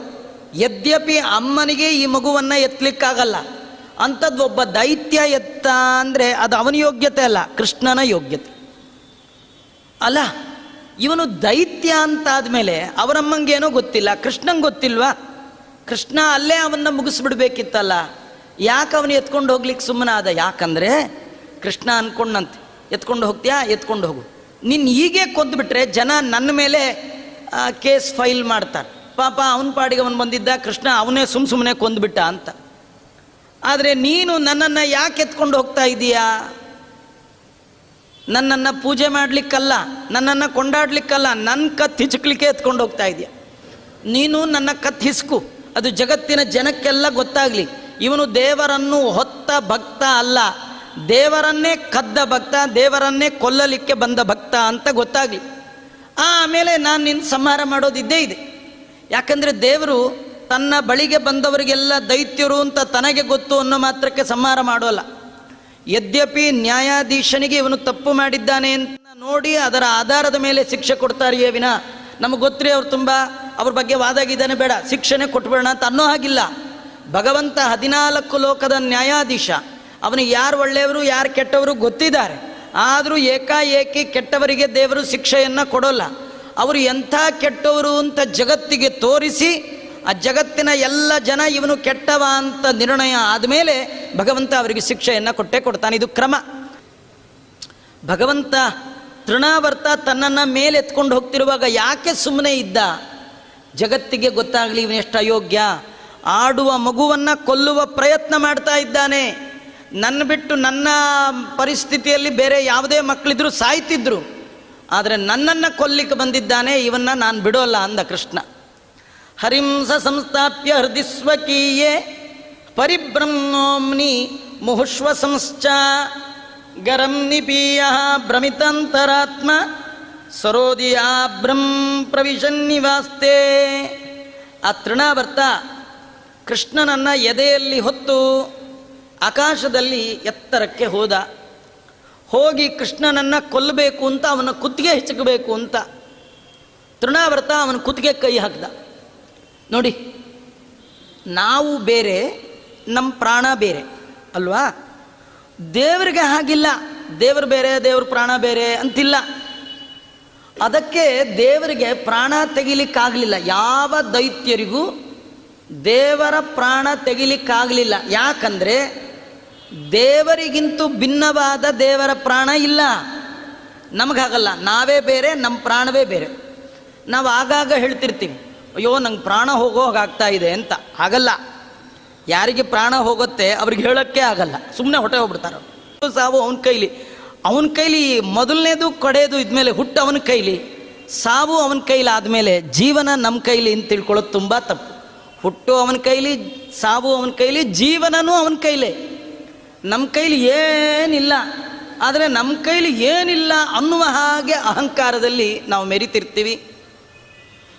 ಯದ್ಯಪಿ ಅಮ್ಮನಿಗೆ ಈ ಮಗುವನ್ನು ಎತ್ತಲಿಕ್ಕಾಗಲ್ಲ ಅಂಥದ್ದು ಒಬ್ಬ ದೈತ್ಯ ಎತ್ತ ಅಂದರೆ ಅದು ಅವನ ಯೋಗ್ಯತೆ ಅಲ್ಲ, ಕೃಷ್ಣನ ಯೋಗ್ಯತೆ. ಅಲ್ಲ, ಇವನು ದೈತ್ಯ ಅಂತಾದ್ಮೇಲೆ ಅವರಮ್ಮಂಗೇನೋ ಗೊತ್ತಿಲ್ಲ, ಕೃಷ್ಣಂಗೆ ಗೊತ್ತಿಲ್ವಾ? ಕೃಷ್ಣ ಅಲ್ಲೇ ಅವನ್ನ ಮುಗಿಸ್ಬಿಡ್ಬೇಕಿತ್ತಲ್ಲ. ಯಾಕೆ ಅವನು ಎತ್ಕೊಂಡು ಹೋಗ್ಲಿಕ್ಕೆ ಸುಮ್ಮನೆ ಆದ ಯಾಕಂದರೆ ಕೃಷ್ಣ ಅನ್ಕೊಂಡಂತೆ, ಎತ್ಕೊಂಡು ಹೋಗ್ತೀಯಾ? ಎತ್ಕೊಂಡು ಹೋಗು. ನಿನ್ನ ಹೀಗೆ ಕೊಂದುಬಿಟ್ರೆ ಜನ ನನ್ನ ಮೇಲೆ ಕೇಸ್ ಫೈಲ್ ಮಾಡ್ತಾರೆ. ಪಾಪ ಅವನ ಪಾಡಿಗೆ ಅವನು ಬಂದಿದ್ದ ಕೃಷ್ಣ ಅವನೇ ಸುಮ್ಮ ಸುಮ್ಮನೆ ಕೊಂದುಬಿಟ್ಟ ಅಂತ. ಆದರೆ ನೀನು ನನ್ನನ್ನು ಯಾಕೆ ಎತ್ಕೊಂಡು ಹೋಗ್ತಾ ಇದ್ದೀಯಾ ನನ್ನನ್ನು ಪೂಜೆ ಮಾಡಲಿಕ್ಕಲ್ಲ, ನನ್ನನ್ನು ಕೊಂಡಾಡ್ಲಿಕ್ಕಲ್ಲ ನನ್ನ ಕತ್ತು ಹಿಚ್ಕಲಿಕ್ಕೆ ಎತ್ಕೊಂಡು ಹೋಗ್ತಾ ಇದೆಯಾ? ನೀನು ನನ್ನ ಕತ್ತು ಹಿಸ್ಕು, ಅದು ಜಗತ್ತಿನ ಜನಕ್ಕೆಲ್ಲ ಗೊತ್ತಾಗಲಿ. ಇವನು ದೇವರನ್ನು ಹೊತ್ತ ಭಕ್ತ ಅಲ್ಲ, ದೇವರನ್ನೇ ಕದ್ದ ಭಕ್ತ, ದೇವರನ್ನೇ ಕೊಲ್ಲಲಿಕ್ಕೆ ಬಂದ ಭಕ್ತ ಅಂತ ಗೊತ್ತಾಗಲಿ. ಆಮೇಲೆ ನಾನು ನಿನ್ನ ಸಂಹಾರ ಮಾಡೋದಿದ್ದೇ ಇದೆ. ಯಾಕಂದರೆ ದೇವರು ತನ್ನ ಬಳಿಗೆ ಬಂದವರಿಗೆಲ್ಲ ದೈತ್ಯರು ಅಂತ ತನಗೆ ಗೊತ್ತು ಅನ್ನೋ ಮಾತ್ರಕ್ಕೆ ಸಂಹಾರ ಮಾಡೋಲ್ಲ. ಯದ್ಯಪಿ ನ್ಯಾಯಾಧೀಶನಿಗೆ ಇವನು ತಪ್ಪು ಮಾಡಿದ್ದಾನೆ ಅಂತ ನೋಡಿ ಅದರ ಆಧಾರದ ಮೇಲೆ ಶಿಕ್ಷೆ ಕೊಡ್ತಾರೆಯೇ ವಿನ. ನಮಗೆ ಗೊತ್ತರಿ ಅವ್ರು ತುಂಬ, ಅವ್ರ ಬಗ್ಗೆ ವಾದಾಗಿದ್ದಾನೆ ಬೇಡ ಶಿಕ್ಷಣೆ ಕೊಟ್ಬಿಡೋಣ ಅಂತ ಅನ್ನೋ ಹಾಗಿಲ್ಲ. ಭಗವಂತ ಹದಿನಾಲ್ಕು ಲೋಕದ ನ್ಯಾಯಾಧೀಶ. ಅವನಿಗೆ ಯಾರು ಒಳ್ಳೆಯವರು, ಯಾರು ಕೆಟ್ಟವರು ಗೊತ್ತಿದ್ದಾರೆ. ಆದರೂ ಏಕಾಏಕಿ ಕೆಟ್ಟವರಿಗೆ ದೇವರು ಶಿಕ್ಷೆಯನ್ನು ಕೊಡೋಲ್ಲ. ಅವರು ಎಂಥ ಕೆಟ್ಟವರು ಅಂತ ಜಗತ್ತಿಗೆ ತೋರಿಸಿ ಆ ಜಗತ್ತಿನ ಎಲ್ಲ ಜನ ಇವನು ಕೆಟ್ಟವ ಅಂತ ನಿರ್ಣಯ ಆದಮೇಲೆ ಭಗವಂತ ಅವರಿಗೆ ಶಿಕ್ಷೆಯನ್ನು ಕೊಟ್ಟೇ ಕೊಡ್ತಾನೆ. ಇದು ಕ್ರಮ. ಭಗವಂತ ತೃಣಾವರ್ತ ತನ್ನನ್ನು ಮೇಲೆ ಎತ್ಕೊಂಡು ಹೋಗ್ತಿರುವಾಗ ಯಾಕೆ ಸುಮ್ಮನೆ ಇದ್ದ? ಜಗತ್ತಿಗೆ ಗೊತ್ತಾಗಲಿ ಇವನೆಷ್ಟು ಅಯೋಗ್ಯ. ಆಡುವ ಮಗುವನ್ನು ಕೊಲ್ಲುವ ಪ್ರಯತ್ನ ಮಾಡ್ತಾ ಇದ್ದಾನೆ. ನನ್ನ ಬಿಟ್ಟು ನನ್ನ ಪರಿಸ್ಥಿತಿಯಲ್ಲಿ ಬೇರೆ ಯಾವುದೇ ಮಕ್ಕಳಿದ್ರು ಸಾಯ್ತಿದ್ರು. ಆದರೆ ನನ್ನನ್ನು ಕೊಲ್ಲಿಕ್ಕೆ ಬಂದಿದ್ದಾನೆ, ಇವನ್ನ ನಾನು ಬಿಡೋಲ್ಲ ಅಂದ ಕೃಷ್ಣ. ಹರಿಂಸ ಸಂಸ್ಥಾಪ್ಯ ಹೃದಯ ಸ್ವಕೀಯೇ ಪರಿಬ್ರಹ್ಮೋಮ್ನಿ ಮುಹುಷ್ವ ಸಂಶ್ಚ ಗರಂ ನಿಪೀಯ ಭ್ರಮಿತಂತರಾತ್ಮ, ಸರೋದಿಯಾ ಬ್ರಹ್ಮ ಪ್ರವಿಶನ್ನಿವಾಸ್ತೆ ಆ ತೃಣಾವರ್ತ ಕೃಷ್ಣನನ್ನು ಎದೆಯಲ್ಲಿ ಹೊತ್ತು ಆಕಾಶದಲ್ಲಿ ಎತ್ತರಕ್ಕೆ ಹೋದ. ಹೋಗಿ ಕೃಷ್ಣನನ್ನು ಕೊಲ್ಲಬೇಕು ಅಂತ ಅವನ ಕುತ್ತಿಗೆ ಹೆಚ್ಚಕಬೇಕು ಅಂತ. ತೃಣಾವರ್ತ ಅವನ ಕುತ್ತಿಗೆ ಕೈ ಹಾಕ್ದ. ನೋಡಿ, ನಾವು ಬೇರೆ ನಮ್ಮ ಪ್ರಾಣ ಬೇರೆ, ಅಲ್ವಾ? ದೇವರಿಗೆ ಹಾಗಿಲ್ಲ, ದೇವರು ಬೇರೆ, ದೇವ್ರ ಪ್ರಾಣ ಬೇರೆ ಅಂತಿಲ್ಲ. ಅದಕ್ಕೆ ದೇವರಿಗೆ ಪ್ರಾಣ ತೆಗಿಲಿಕ್ಕಾಗಲಿಲ್ಲ. ಯಾವ ದೈತ್ಯರಿಗೂ ದೇವರ ಪ್ರಾಣ ತೆಗಿಲಿಕ್ಕಾಗಲಿಲ್ಲ. ಯಾಕಂದರೆ ದೇವರಿಗಿಂತೂ ಭಿನ್ನವಾದ ದೇವರ ಪ್ರಾಣ ಇಲ್ಲ. ನಮಗಾಗಲ್ಲ, ನಾವೇ ಬೇರೆ ನಮ್ಮ ಪ್ರಾಣವೇ ಬೇರೆ. ನಾವು ಆಗಾಗ ಹೇಳ್ತಿರ್ತೀವಿ. ಅಯ್ಯೋ, ನಂಗೆ ಪ್ರಾಣ ಹೋಗೋ ಹಾಗಾಗ್ತಾ ಇದೆ ಅಂತ. ಆಗಲ್ಲ. ಯಾರಿಗೆ ಪ್ರಾಣ ಹೋಗುತ್ತೆ ಅವ್ರಿಗೆ ಹೇಳೋಕ್ಕೆ ಆಗಲ್ಲ. ಸುಮ್ಮನೆ ಹೊಟ್ಟೆ ಹೋಗ್ಬಿಡ್ತಾರೆ. ಸಾವು ಅವನ ಕೈಲಿ. ಅವನ ಕೈಲಿ ಮೊದಲನೇದು ಕಡೆಯದು ಇದ್ಮೇಲೆ ಹುಟ್ಟು ಅವನ ಕೈಲಿ. ಸಾವು ಅವನ ಕೈಲಿ ಆದಮೇಲೆ ಜೀವನ ನಮ್ಮ ಕೈಲಿ ಅಂತ ತಿಳ್ಕೊಳ್ಳೋದು ತುಂಬ ತಪ್ಪು. ಹುಟ್ಟು ಅವನ ಕೈಲಿ, ಸಾವು ಅವನ ಕೈಲಿ, ಜೀವನನೂ ಅವನ ಕೈಲೇ. ನಮ್ಮ ಕೈಲಿ ಏನಿಲ್ಲ, ಆದರೆ ನಮ್ಮ ಕೈಲಿ ಏನಿಲ್ಲ ಅನ್ನುವ ಹಾಗೆ ಅಹಂಕಾರದಲ್ಲಿ ನಾವು ಮೆರಿತಿರ್ತೀವಿ.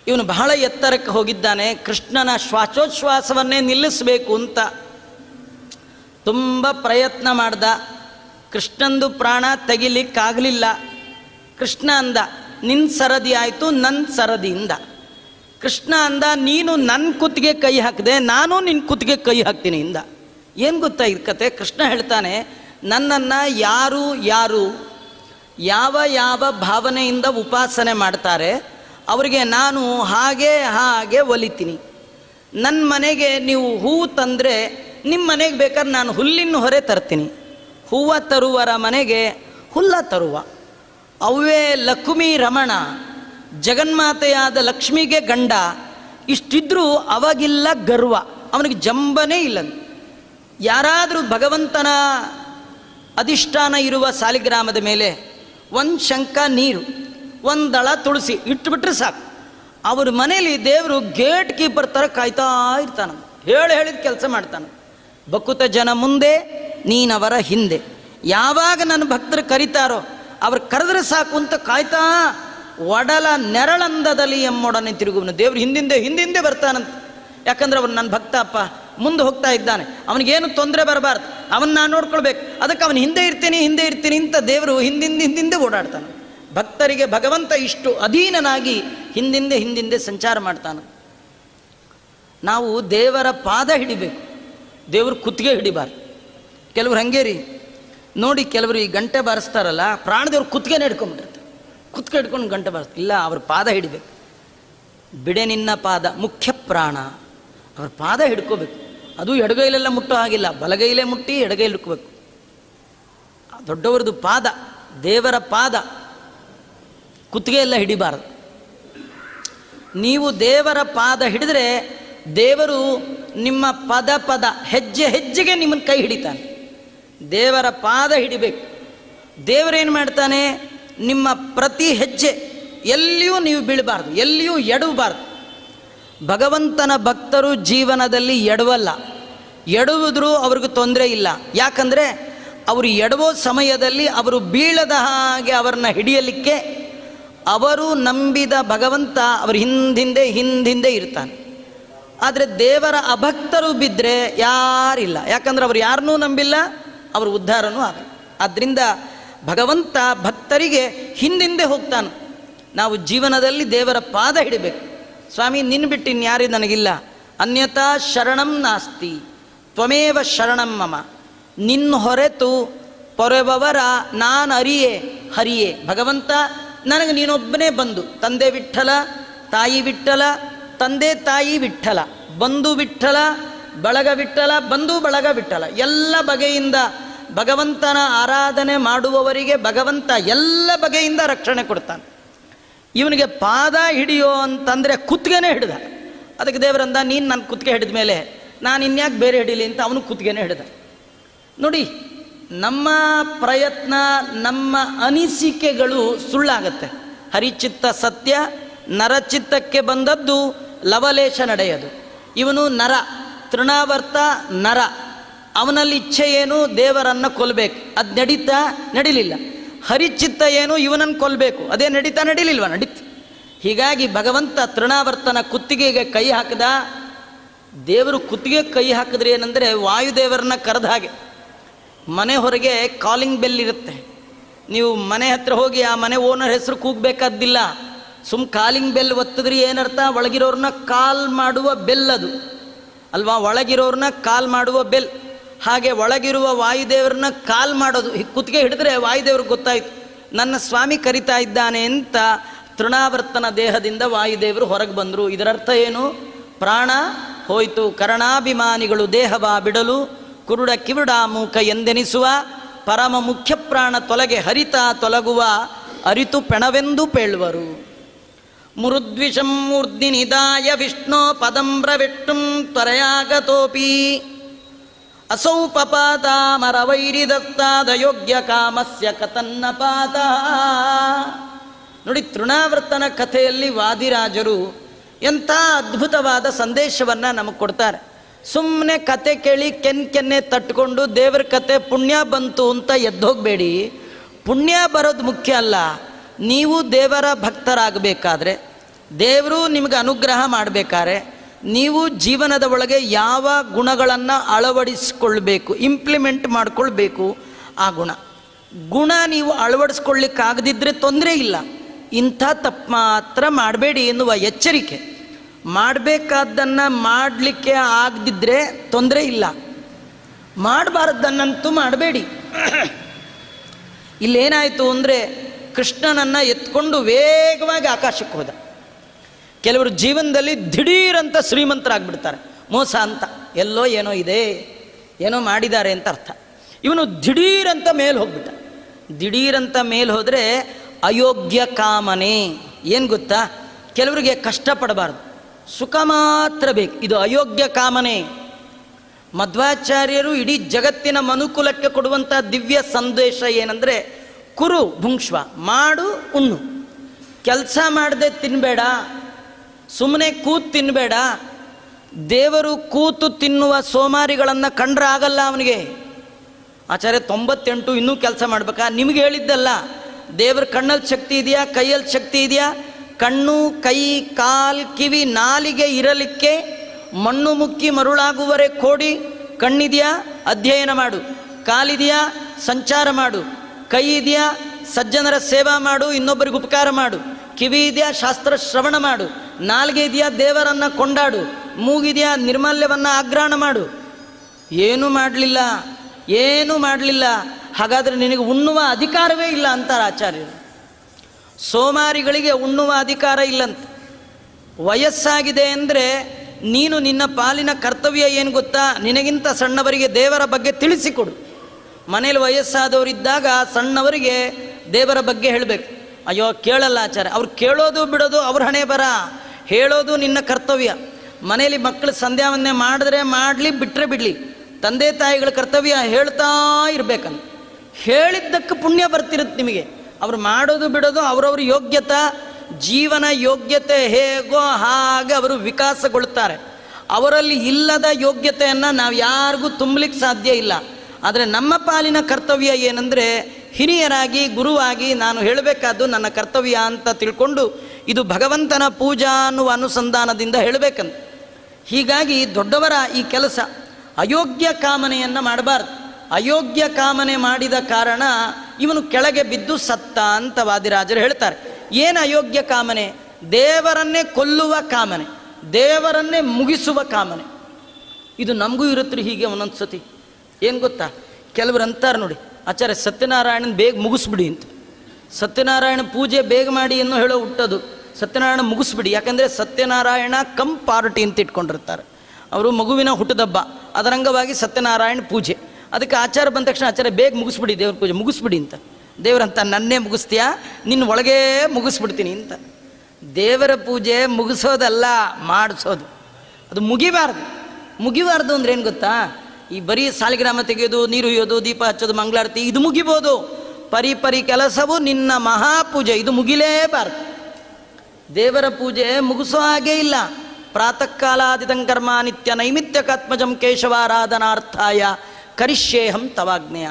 ಇವನು ಬಹಳ ಎತ್ತರಕ್ಕೆ ಹೋಗಿದ್ದಾನೆ, ಕೃಷ್ಣನ ಶ್ವಾಸೋಚ್ಛ್ವಾಸವನ್ನೇ ನಿಲ್ಲಿಸಬೇಕು ಅಂತ. ತುಂಬ ಪ್ರಯತ್ನ ಮಾಡ್ದ. ಕೃಷ್ಣಂದು ಪ್ರಾಣ ತೆಗಿಲಿಕ್ಕಾಗಲಿಲ್ಲ. ಕೃಷ್ಣ ಅಂದ ನಿನ್ನ ಸರದಿ ಆಯಿತು ನನ್ನ ಸರದಿಯಿಂದ. ಕೃಷ್ಣ ಅಂದ, ನೀನು ನನ್ನ ಕುತ್ತಿಗೆ ಕೈ ಹಾಕಿದೆ, ನಾನು ನಿನ್ನ ಕುತ್ತಿಗೆ ಕೈ ಹಾಕ್ತೀನಿ ಇಂದ. ಏನು ಗೊತ್ತಾ ಇದು ಕತೆ? ಕೃಷ್ಣ ಹೇಳ್ತಾನೆ, ನನ್ನನ್ನು ಯಾರು ಯಾರು, ಯಾವ ಯಾವ ಭಾವನೆಯಿಂದ ಉಪಾಸನೆ ಮಾಡ್ತಾರೆ ಅವರಿಗೆ ನಾನು ಹಾಗೆ ಹಾಗೆ ಒಲಿತೀನಿ. ನನ್ನ ಮನೆಗೆ ನೀವು ಹೂವು ತಂದರೆ ನಿಮ್ಮ ಮನೆಗೆ ಬೇಕಾದ್ರೆ ನಾನು ಹುಲ್ಲಿನ ಹೊರೆ ತರ್ತೀನಿ. ಹೂವ ತರುವರ ಮನೆಗೆ ಹುಲ್ಲ ತರುವ. ಅವೇ ಲಕ್ಷ್ಮೀ ರಮಣ, ಜಗನ್ಮಾತೆಯಾದ ಲಕ್ಷ್ಮಿಗೆ ಗಂಡ, ಇಷ್ಟಿದ್ರೂ ಅವಾಗಿಲ್ಲ ಗರ್ವ, ಅವನಿಗೆ ಜಂಬನೇ ಇಲ್ಲ ಯಾರಾದರೂ ಭಗವಂತನ ಅಧಿಷ್ಠಾನ ಇರುವ ಸಾಲಿಗ್ರಾಮದ ಮೇಲೆ ಒಂದು ಶಂಕ ನೀರು ಒಂದು ದಳ ತುಳಸಿ ಇಟ್ಬಿಟ್ರೆ ಸಾಕು. ಅವ್ರ ಮನೇಲಿ ದೇವರು ಗೇಟ್ ಕೀಪರ್ ಥರ ಕಾಯ್ತಾ ಇರ್ತಾನ. ಹೇಳಿ ಹೇಳಿದ ಕೆಲಸ ಮಾಡ್ತಾನೆ. ಬಕುತ ಜನ ಮುಂದೆ, ನೀನವರ ಹಿಂದೆ. ಯಾವಾಗ ನನ್ನ ಭಕ್ತರು ಕರೀತಾರೋ ಅವ್ರು ಕರೆದ್ರೆ ಸಾಕು ಅಂತ ಕಾಯ್ತಾ ಒಡಲ ನೆರಳಂದದಲ್ಲಿ ಎಮ್ಮೊಡನೆ ತಿರುಗುವನು. ದೇವ್ರು ಹಿಂದಿಂದೆ ಹಿಂದಿಂದೆ ಬರ್ತಾನಂತ. ಯಾಕಂದ್ರೆ ಅವನು ನನ್ನ ಭಕ್ತ ಅಪ್ಪ. ಮುಂದೆ ಹೋಗ್ತಾ ಇದ್ದಾನೆ. ಅವನಿಗೇನು ತೊಂದರೆ ಬರಬಾರ್ದು. ಅವನ್ನ ನಾನು ನೋಡ್ಕೊಳ್ಬೇಕು. ಅದಕ್ಕೆ ಅವನು ಹಿಂದೆ ಇರ್ತೀನಿ ಹಿಂದೆ ಇರ್ತೀನಿ ಅಂತ ದೇವರು ಹಿಂದಿಂದ, ಹಿಂದಿಂದೆ ಓಡಾಡ್ತಾನೆ. ಭಕ್ತರಿಗೆ ಭಗವಂತ ಇಷ್ಟು ಅಧೀನನಾಗಿ ಹಿಂದಿಂದೆ ಹಿಂದಿಂದೆ ಸಂಚಾರ ಮಾಡ್ತಾನೆ. ನಾವು ದೇವರ ಪಾದ ಹಿಡಿಬೇಕು. ದೇವರು ಕುತ್ತಿಗೆ ಹಿಡಿಬಾರ್ದು. ಕೆಲವ್ರು ಹಂಗೆ ರೀ. ನೋಡಿ ಕೆಲವರು ಈ ಗಂಟೆ ಬಾರಿಸ್ತಾರಲ್ಲ, ಪ್ರಾಣದೇವ್ರು ಕುತ್ತಿಗೆ ಹಿಡ್ಕೊಂಡ್ಬಿಟ್ಟಿರ್ತಾರೆ. ಕುತ್ತಿಗೆ ಹಿಡ್ಕೊಂಡು ಗಂಟೆ ಬಾರಿಸ್ತಾರೆ. ಇಲ್ಲ, ಅವ್ರ ಪಾದ ಹಿಡಿಬೇಕು. ಬಿಡೆ ನಿನ್ನ ಪಾದ, ಮುಖ್ಯ ಪ್ರಾಣ. ಅವ್ರ ಪಾದ ಹಿಡ್ಕೋಬೇಕು. ಅದು ಎಡಗೈಲೆಲ್ಲ ಮುಟ್ಟೋ ಹಾಗಿಲ್ಲ. ಬಲಗೈಲೇ ಮುಟ್ಟಿ ಎಡಗೈಲಿ ಹಿಡ್ಕೋಬೇಕು. ದೊಡ್ಡವರದು ಪಾದ, ದೇವರ ಪಾದ. ಕುತ್ತಿಗೆ ಎಲ್ಲ ಹಿಡಿಬಾರದು. ನೀವು ದೇವರ ಪಾದ ಹಿಡಿದ್ರೆ ದೇವರು ನಿಮ್ಮ ಪದ ಪದ ಹೆಜ್ಜೆ ಹೆಜ್ಜೆಗೆ ನಿಮ್ಮನ್ನು ಕೈ ಹಿಡಿತಾನೆ. ದೇವರ ಪಾದ ಹಿಡಿಬೇಕು. ದೇವರೇನು ಮಾಡ್ತಾನೆ? ನಿಮ್ಮ ಪ್ರತಿ ಹೆಜ್ಜೆ ಎಲ್ಲಿಯೂ ನೀವು ಬೀಳಬಾರ್ದು, ಎಲ್ಲಿಯೂ ಎಡವಬಾರ್ದು ಭಗವಂತನ ಭಕ್ತರು ಜೀವನದಲ್ಲಿ ಎಡವಲ್ಲ. ಎಡುವುದ್ರೂ ಅವ್ರಿಗೆ ತೊಂದರೆ ಇಲ್ಲ. ಯಾಕಂದರೆ ಅವರು ಎಡವೋ ಸಮಯದಲ್ಲಿ ಅವರು ಬೀಳದ ಹಾಗೆ ಅವರನ್ನ ಹಿಡಿಯಲಿಕ್ಕೆ ಅವರು ನಂಬಿದ ಭಗವಂತ ಅವರು ಹಿಂದಿಂದೆ ಹಿಂದಿಂದೆ ಇರ್ತಾನೆ. ಆದರೆ ದೇವರ ಅಭಕ್ತರು ಬಿದ್ದರೆ ಯಾರಿಲ್ಲ. ಯಾಕಂದ್ರೆ ಅವರು ಯಾರನ್ನೂ ನಂಬಿಲ್ಲ, ಅವರು ಉದ್ಧಾರನೂ ಆಗ ಆದ್ದರಿಂದ ಭಗವಂತ ಭಕ್ತರಿಗೆ ಹಿಂದಿಂದೆ ಹೋಗ್ತಾನೆ. ನಾವು ಜೀವನದಲ್ಲಿ ದೇವರ ಪಾದ ಹಿಡಿಬೇಕು. ಸ್ವಾಮಿ ನಿನ್ನ ಬಿಟ್ಟು ಇನ್ಯಾರು ನನಗಿಲ್ಲ. ಅನ್ಯಥಾ ಶರಣಂ ನಾಸ್ತಿ, ತ್ವಮೇವ ಶರಣಂ ಮಮ. ನಿನ್ನ ಹೊರೆತು ಪೊರೆಬವರ ನಾನು ಅರಿಯೇ ಹರಿಯೇ. ಭಗವಂತ ನನಗೆ ನೀನೊಬ್ಬನೇ ಬಂದು, ತಂದೆ ವಿಠಲ, ತಾಯಿ ವಿಠಲ, ತಂದೆ ತಾಯಿ ವಿಠಲ, ಬಂಧು ವಿಠಲ, ಬಳಗ ವಿಠಲ, ಬಂಧು ಬಳಗ ವಿಠಲ, ಎಲ್ಲ ಬಗೆಯಿಂದ ಭಗವಂತನ ಆರಾಧನೆ ಮಾಡುವವರಿಗೆ ಭಗವಂತ ಎಲ್ಲ ಬಗೆಯಿಂದ ರಕ್ಷಣೆ ಕೊಡ್ತಾನೆ. ಇವನಿಗೆ ಪಾದ ಹಿಡಿಯೋ ಅಂತಂದರೆ ಕುತ್ತಿಗೆನೇ ಹಿಡಿದ. ಅದಕ್ಕೆ ದೇವರಂದ, ನೀನು ನನ್ನ ಕುತ್ತಿಗೆ ಹಿಡಿದ ಮೇಲೆ ನಾನು ಇನ್ಯಾಕೆ ಬೇರೆ ಹಿಡೀಲಿ ಅಂತ ಅವನು ಕುತ್ತಿಗೆನೇ ಹಿಡಿದ. ನೋಡಿ ನಮ್ಮ ಪ್ರಯತ್ನ, ನಮ್ಮ ಅನಿಸಿಕೆಗಳು ಸುಳ್ಳಾಗತ್ತೆ. ಹರಿಚಿತ್ತ ಸತ್ಯ, ನರಚಿತ್ತಕ್ಕೆ ಬಂದದ್ದು ಲವಲೇಶ ನಡೆಯದು. ಇವನು ನರ, ತೃಣಾವರ್ತ ನರ. ಅವನಲ್ಲಿ ಇಚ್ಛೆ ಏನು? ದೇವರನ್ನು ಕೊಲ್ಲಬೇಕು ಅದು ನಡೀತಾ ನಡೀಲಿಲ್ಲ. ಹರಿಚಿತ್ತ ಏನು? ಇವನನ್ನು ಕೊಲ್ಲಬೇಕು ಅದೇ ನಡೀತಾ ನಡಿಲಿಲ್ವ? ನಡೀತು. ಹೀಗಾಗಿ ಭಗವಂತ ತೃಣಾವರ್ತನ ಕುತ್ತಿಗೆಗೆ ಕೈ ಹಾಕಿದ. ದೇವರು ಕುತ್ತಿಗೆ ಕೈ ಹಾಕಿದ್ರೆ ಏನಂದರೆ ವಾಯುದೇವರನ್ನ ಕರೆದ ಹಾಗೆ. ಮನೆ ಹೊರಗೆ ಕಾಲಿಂಗ್ ಬೆಲ್ ಇರುತ್ತೆ. ನೀವು ಮನೆ ಹತ್ರ ಹೋಗಿ ಆ ಮನೆ ಓನರ್ ಹೆಸರು ಕೂಗಬೇಕಾದ್ದಿಲ್ಲ. ಸುಮ್ ಕಾಲಿಂಗ್ ಬೆಲ್ ಒತ್ತಿದ್ರೆ ಏನರ್ಥ? ಒಳಗಿರೋರನ್ನ ಕಾಲ್ ಮಾಡುವ ಬೆಲ್ ಅದು. ಅಲ್ವಾ? ಒಳಗಿರೋರನ್ನ ಕಾಲ್ ಮಾಡುವ ಬೆಲ್. ಹಾಗೆ ಒಳಗಿರುವ ವಾಯುದೇವರನ್ನ ಕಾಲ್ ಮಾಡೋದು. ಕುತ್ತಿಗೆ ಹಿಡಿದ್ರೆ ವಾಯುದೇವ್ರಿಗೆ ಗೊತ್ತಾಯ್ತು. ನನ್ನ ಸ್ವಾಮಿ ಕರಿತಾ ಇದ್ದಾನೆ ಅಂತ ತೃಣಾವರ್ತನ ದೇಹದಿಂದ ವಾಯುದೇವರು ಹೊರಗೆ ಬಂದರು. ಇದರರ್ಥ ಏನು? ಪ್ರಾಣ ಹೋಯಿತು. ಕರ್ಣಾಭಿಮಾನಿಗಳು ದೇಹವ ಬಿಡಲು ಕುರುಡ ಕಿವುಡ ಮೂಕ ಎಂದೆನಿಸುವ ಪರಮ ಮುಖ್ಯ ಪ್ರಾಣ ತೊಲಗೆ ಹರಿತ ತೊಲಗುವ ಅರಿತು ಪೆಣವೆಂದು ಪೇಳುವರು. ಮುರುದ್ವಿಷಂ ಮೂರ್ಧಿ ನಿಧಾಯ ವಿಷ್ಣು ಪದಂಬ್ರ ಪ್ರವಿಟ್ಟುಂ ತ್ವರೆಯಾಗತೋಪಿ. ಅಸೌ ಪಪಾತ ಮರವೈರಿದತ್ತಾದ ಯೋಗ್ಯ ಕಾಮಸ್ಯ ಕತನ್ನ ಪಾತ ನೋಡಿ ತೃಣಾವರ್ತನ ಕಥೆಯಲ್ಲಿ ವಾದಿರಾಜರು ಎಂಥ ಅದ್ಭುತವಾದ ಸಂದೇಶವನ್ನು ನಮಗೆ ಕೊಡ್ತಾರೆ. ಸುಮ್ಮನೆ ಕತೆ ಕೇಳಿ ಕೆನ್ ಕೆನ್ನೆ ತಟ್ಕೊಂಡು ದೇವರ ಕತೆ ಪುಣ್ಯ ಬಂತು ಅಂತ ಎದ್ದೋಗ್ಬೇಡಿ. ಪುಣ್ಯ ಬರೋದು ಮುಖ್ಯ ಅಲ್ಲ. ನೀವು ದೇವರ ಭಕ್ತರಾಗಬೇಕಾದ್ರೆ, ದೇವರು ನಿಮಗೆ ಅನುಗ್ರಹ ಮಾಡಬೇಕಾದ್ರೆ, ನೀವು ಜೀವನದ ಒಳಗೆ ಯಾವ ಗುಣಗಳನ್ನು ಅಳವಡಿಸ್ಕೊಳ್ಬೇಕು ಇಂಪ್ಲಿಮೆಂಟ್ ಮಾಡಿಕೊಳ್ಬೇಕು ಆ ಗುಣ. ಗುಣ ನೀವು ಅಳವಡಿಸ್ಕೊಳ್ಳಿಕ್ಕಾಗದಿದ್ದರೆ ತೊಂದರೆ ಇಲ್ಲ. ಇಂಥ ತಪ್ಪು ಮಾತ್ರ ಮಾಡಬೇಡಿ ಎನ್ನುವ ಎಚ್ಚರಿಕೆ. ಮಾಡಬೇಕಾದ್ದನ್ನು ಮಾಡಲಿಕ್ಕೆ ಆಗದಿದ್ದರೆ ತೊಂದರೆ ಇಲ್ಲ. ಮಾಡಬಾರ್ದನ್ನಂತೂ ಮಾಡಬೇಡಿ. ಇಲ್ಲೇನಾಯಿತು ಅಂದರೆ ಕೃಷ್ಣನನ್ನು ಎತ್ಕೊಂಡು ವೇಗವಾಗಿ ಆಕಾಶಕ್ಕೆ ಹೋದ. ಕೆಲವರು ಜೀವನದಲ್ಲಿ ದಿಢೀರಂತ ಶ್ರೀಮಂತರಾಗ್ಬಿಡ್ತಾರೆ. ಮೋಸ ಅಂತ. ಎಲ್ಲೋ ಏನೋ ಇದೆ, ಏನೋ ಮಾಡಿದ್ದಾರೆ ಅಂತ ಅರ್ಥ. ಇವನು ದಿಢೀರಂತ ಮೇಲೆ ಹೋಗ್ಬಿಟ್ಟ. ದಿಢೀರಂತ ಮೇಲೆ ಹೋದರೆ ಅಯೋಗ್ಯ ಕಾಮನೆ. ಏನು ಗೊತ್ತಾ? ಕೆಲವರಿಗೆ ಕಷ್ಟಪಡಬಾರ್ದು ಸುಖ ಮಾತ್ರ ಬೇಕು. ಇದು ಅಯೋಗ್ಯ ಕಾಮನೆ. ಮಧ್ವಾಚಾರ್ಯರು ಇಡೀ ಜಗತ್ತಿನ ಮನುಕುಲಕ್ಕೆ ಕೊಡುವಂಥ ದಿವ್ಯ ಸಂದೇಶ ಏನಂದರೆ ಕುರು ಭುಂಕ್ಷ್ವ, ಮಾಡು, ಉಣ್ಣು. ಕೆಲಸ ಮಾಡದೆ ತಿನ್ನಬೇಡ ಸುಮ್ಮನೆ ಕೂತು ತಿನ್ನಬೇಡ ದೇವರು ಕೂತು ತಿನ್ನುವ ಸೋಮಾರಿಗಳನ್ನು ಕಂಡ್ರೆ ಆಗಲ್ಲ ಅವನಿಗೆ. ಆಚಾರ್ಯ, ತೊಂಬತ್ತೆಂಟು ಇನ್ನೂ ಕೆಲಸ ಮಾಡ್ಬೇಕಾ? ನಿಮ್ಗೆ ಹೇಳಿದ್ದಲ್ಲ, ದೇವ್ರ ಕಣ್ಣಲ್ಲಿ ಶಕ್ತಿ ಇದೆಯಾ, ಕೈಯಲ್ಲಿ ಶಕ್ತಿ ಇದೆಯಾ? ಕಣ್ಣು, ಕೈ, ಕಾಲ್, ಕಿವಿ, ನಾಲಿಗೆ ಇರಲಿಕ್ಕೆ ಮಣ್ಣು ಮುಕ್ಕಿ ಮರುಳಾಗುವರೆ ಕೋಡಿ, ಕಣ್ಣಿದೆಯಾ? ಅಧ್ಯಯನ ಮಾಡು. ಕಾಲಿದೆಯಾ? ಸಂಚಾರ ಮಾಡು. ಕೈ ಇದೆಯಾ? ಸಜ್ಜನರ ಸೇವಾ ಮಾಡು. ಇನ್ನೊಬ್ಬರಿಗೆ ಉಪಕಾರ ಮಾಡು. ಕಿವಿ ಇದೆಯಾ? ಶಾಸ್ತ್ರ ಶ್ರವಣ ಮಾಡು. ನಾಲ್ಗೆ ಇದೆಯಾ? ದೇವರನ್ನು ಕೊಂಡಾಡು. ಮೂಗಿದೆಯಾ? ನಿರ್ಮಲ್ಯವನ್ನು ಆಗ್ರಹಣ ಮಾಡು. ಏನೂ ಮಾಡಲಿಲ್ಲ. ಏನೂ ಮಾಡಲಿಲ್ಲ. ಹಾಗಾದರೆ ನಿನಗೆ ಉಣ್ಣುವ ಅಧಿಕಾರವೇ ಇಲ್ಲ ಅಂತಾರೆ ಆಚಾರ್ಯರು. ಸೋಮಾರಿಗಳಿಗೆ ಉಣ್ಣುವ ಅಧಿಕಾರ ಇಲ್ಲಂತ. ವಯಸ್ಸಾಗಿದೆ ಅಂದರೆ ನೀನು ನಿನ್ನ ಪಾಲಿನ ಕರ್ತವ್ಯ ಏನು ಗೊತ್ತಾ? ನಿನಗಿಂತ ಸಣ್ಣವರಿಗೆ ದೇವರ ಬಗ್ಗೆ ತಿಳಿಸಿಕೊಡು. ಮನೇಲಿ ವಯಸ್ಸಾದವರಿದ್ದಾಗ ಸಣ್ಣವರಿಗೆ ದೇವರ ಬಗ್ಗೆ ಹೇಳಬೇಕು. ಅಯ್ಯೋ, ಕೇಳಲ್ಲ ಆಚಾರ ಅವ್ರು ಕೇಳೋದು ಬಿಡೋದು ಅವ್ರ ಹಣೆ ಬರ. ಹೇಳೋದು ನಿನ್ನ ಕರ್ತವ್ಯ. ಮನೇಲಿ ಮಕ್ಕಳು ಸಂಧ್ಯಾವನ್ನೇ ಮಾಡಿದ್ರೆ ಮಾಡಲಿ ಬಿಟ್ಟರೆ ಬಿಡಲಿ. ತಂದೆ ತಾಯಿಗಳ ಕರ್ತವ್ಯ ಹೇಳ್ತಾ ಇರ್ಬೇಕಂತ. ಹೇಳಿದ್ದಕ್ಕೆ ಪುಣ್ಯ ಬರ್ತಿರುತ್ತೆ ನಿಮಗೆ. ಅವ್ರು ಮಾಡೋದು ಬಿಡೋದು ಅವರವ್ರ ಯೋಗ್ಯತೆ, ಜೀವನ ಯೋಗ್ಯತೆ ಹೇಗೋ ಹಾಗೆ ಅವರು ವಿಕಾಸಗೊಳ್ತಾರೆ. ಅವರಲ್ಲಿ ಇಲ್ಲದ ಯೋಗ್ಯತೆಯನ್ನು ನಾವು ಯಾರಿಗೂ ತುಂಬಲಿಕ್ಕೆ ಸಾಧ್ಯ ಇಲ್ಲ. ಆದರೆ ನಮ್ಮ ಪಾಲಿನ ಕರ್ತವ್ಯ ಏನಂದರೆ ಹಿರಿಯರಾಗಿ, ಗುರುವಾಗಿ ನಾನು ಹೇಳಬೇಕಾದ್ದು ನನ್ನ ಕರ್ತವ್ಯ ಅಂತ ತಿಳ್ಕೊಂಡು ಇದು ಭಗವಂತನ ಪೂಜಾ ಅನ್ನುವ ಅನುಸಂಧಾನದಿಂದ ಹೇಳಬೇಕಂತ. ಹೀಗಾಗಿ ದೊಡ್ಡವರ ಈ ಕೆಲಸ ಅಯೋಗ್ಯ ಕಾಮನೆಯನ್ನು ಮಾಡಬಾರ್ದು. ಅಯೋಗ್ಯ ಕಾಮನೆ ಮಾಡಿದ ಕಾರಣ ಇವನು ಕೆಳಗೆ ಬಿದ್ದು ಸತ್ತ ಅಂತ ವಾದಿರಾಜರು ಹೇಳ್ತಾರೆ. ಏನು ಅಯೋಗ್ಯ ಕಾಮನೆ? ದೇವರನ್ನೇ ಕೊಲ್ಲುವ ಕಾಮನೆ, ದೇವರನ್ನೇ ಮುಗಿಸುವ ಕಾಮನೆ. ಇದು ನಮಗೂ ಇರುತ್ತೆ ಹೀಗೆ ಒಂದೊಂದು ಸತಿ. ಏನು ಗೊತ್ತಾ? ಕೆಲವರು ಅಂತಾರೆ ನೋಡಿ, ಆಚಾರ್ಯ ಸತ್ಯನಾರಾಯಣನ ಬೇಗ ಮುಗಿಸ್ಬಿಡಿ ಅಂತ. ಸತ್ಯನಾರಾಯಣ ಪೂಜೆ ಬೇಗ ಮಾಡಿ ಅನ್ನೋ ಹೇಳೋ ಹುಟ್ಟೋದು, ಸತ್ಯನಾರಾಯಣ ಮುಗಿಸ್ಬಿಡಿ. ಯಾಕಂದರೆ ಸತ್ಯನಾರಾಯಣ ಕಂ ಪಾರ್ಟಿ ಅಂತ ಇಟ್ಕೊಂಡಿರ್ತಾರೆ. ಅವರು ಮಗುವಿನ ಹುಟ್ಟದಬ್ಬ, ಅದರಂಗವಾಗಿ ಸತ್ಯನಾರಾಯಣ ಪೂಜೆ. ಅದಕ್ಕೆ ಆಚಾರ ಬಂದ ತಕ್ಷಣ ಆಚಾರ ಬೇಗ ಮುಗಿಸ್ಬಿಡಿ ದೇವ್ರ ಪೂಜೆ, ಮುಗಿಸ್ಬಿಡಿ ಅಂತ. ದೇವರಂತ ನನ್ನೇ ಮುಗಿಸ್ತೀಯಾ? ನಿನ್ನ ಒಳಗೇ ಮುಗಿಸ್ಬಿಡ್ತೀನಿ ಅಂತ. ದೇವರ ಪೂಜೆ ಮುಗಿಸೋದಲ್ಲ, ಮಾಡಿಸೋದು. ಅದು ಮುಗಿಬಾರ್ದು. ಮುಗಿಬಾರ್ದು ಅಂದ್ರೆ ಏನು ಗೊತ್ತಾ? ಈ ಬರೀ ಸಾಲಿಗ್ರಾಮ ತೆಗೆಯೋದು, ನೀರು ಹುಯ್ಯೋದು ದೀಪ ಹಚ್ಚೋದು, ಮಂಗಳಾರತಿ, ಇದು ಮುಗಿಬೋದು. ಪರಿ ಪರಿ ಕೆಲಸವು ನಿನ್ನ ಮಹಾಪೂಜೆ ಇದು ಮುಗಿಲೇಬಾರ್ದು. ದೇವರ ಪೂಜೆ ಮುಗಿಸೋ ಹಾಗೆ ಇಲ್ಲ. ಪ್ರಾತಃ ಕಾಲಾದಿತಂ ನಿತ್ಯ ಕಾತ್ಮಜಂ ಕೇಶವಾರಾಧನಾರ್ಥಾಯ. ಕರಿಷ್ಯೇಹಂ ತವಾಜ್ಞೆಯ.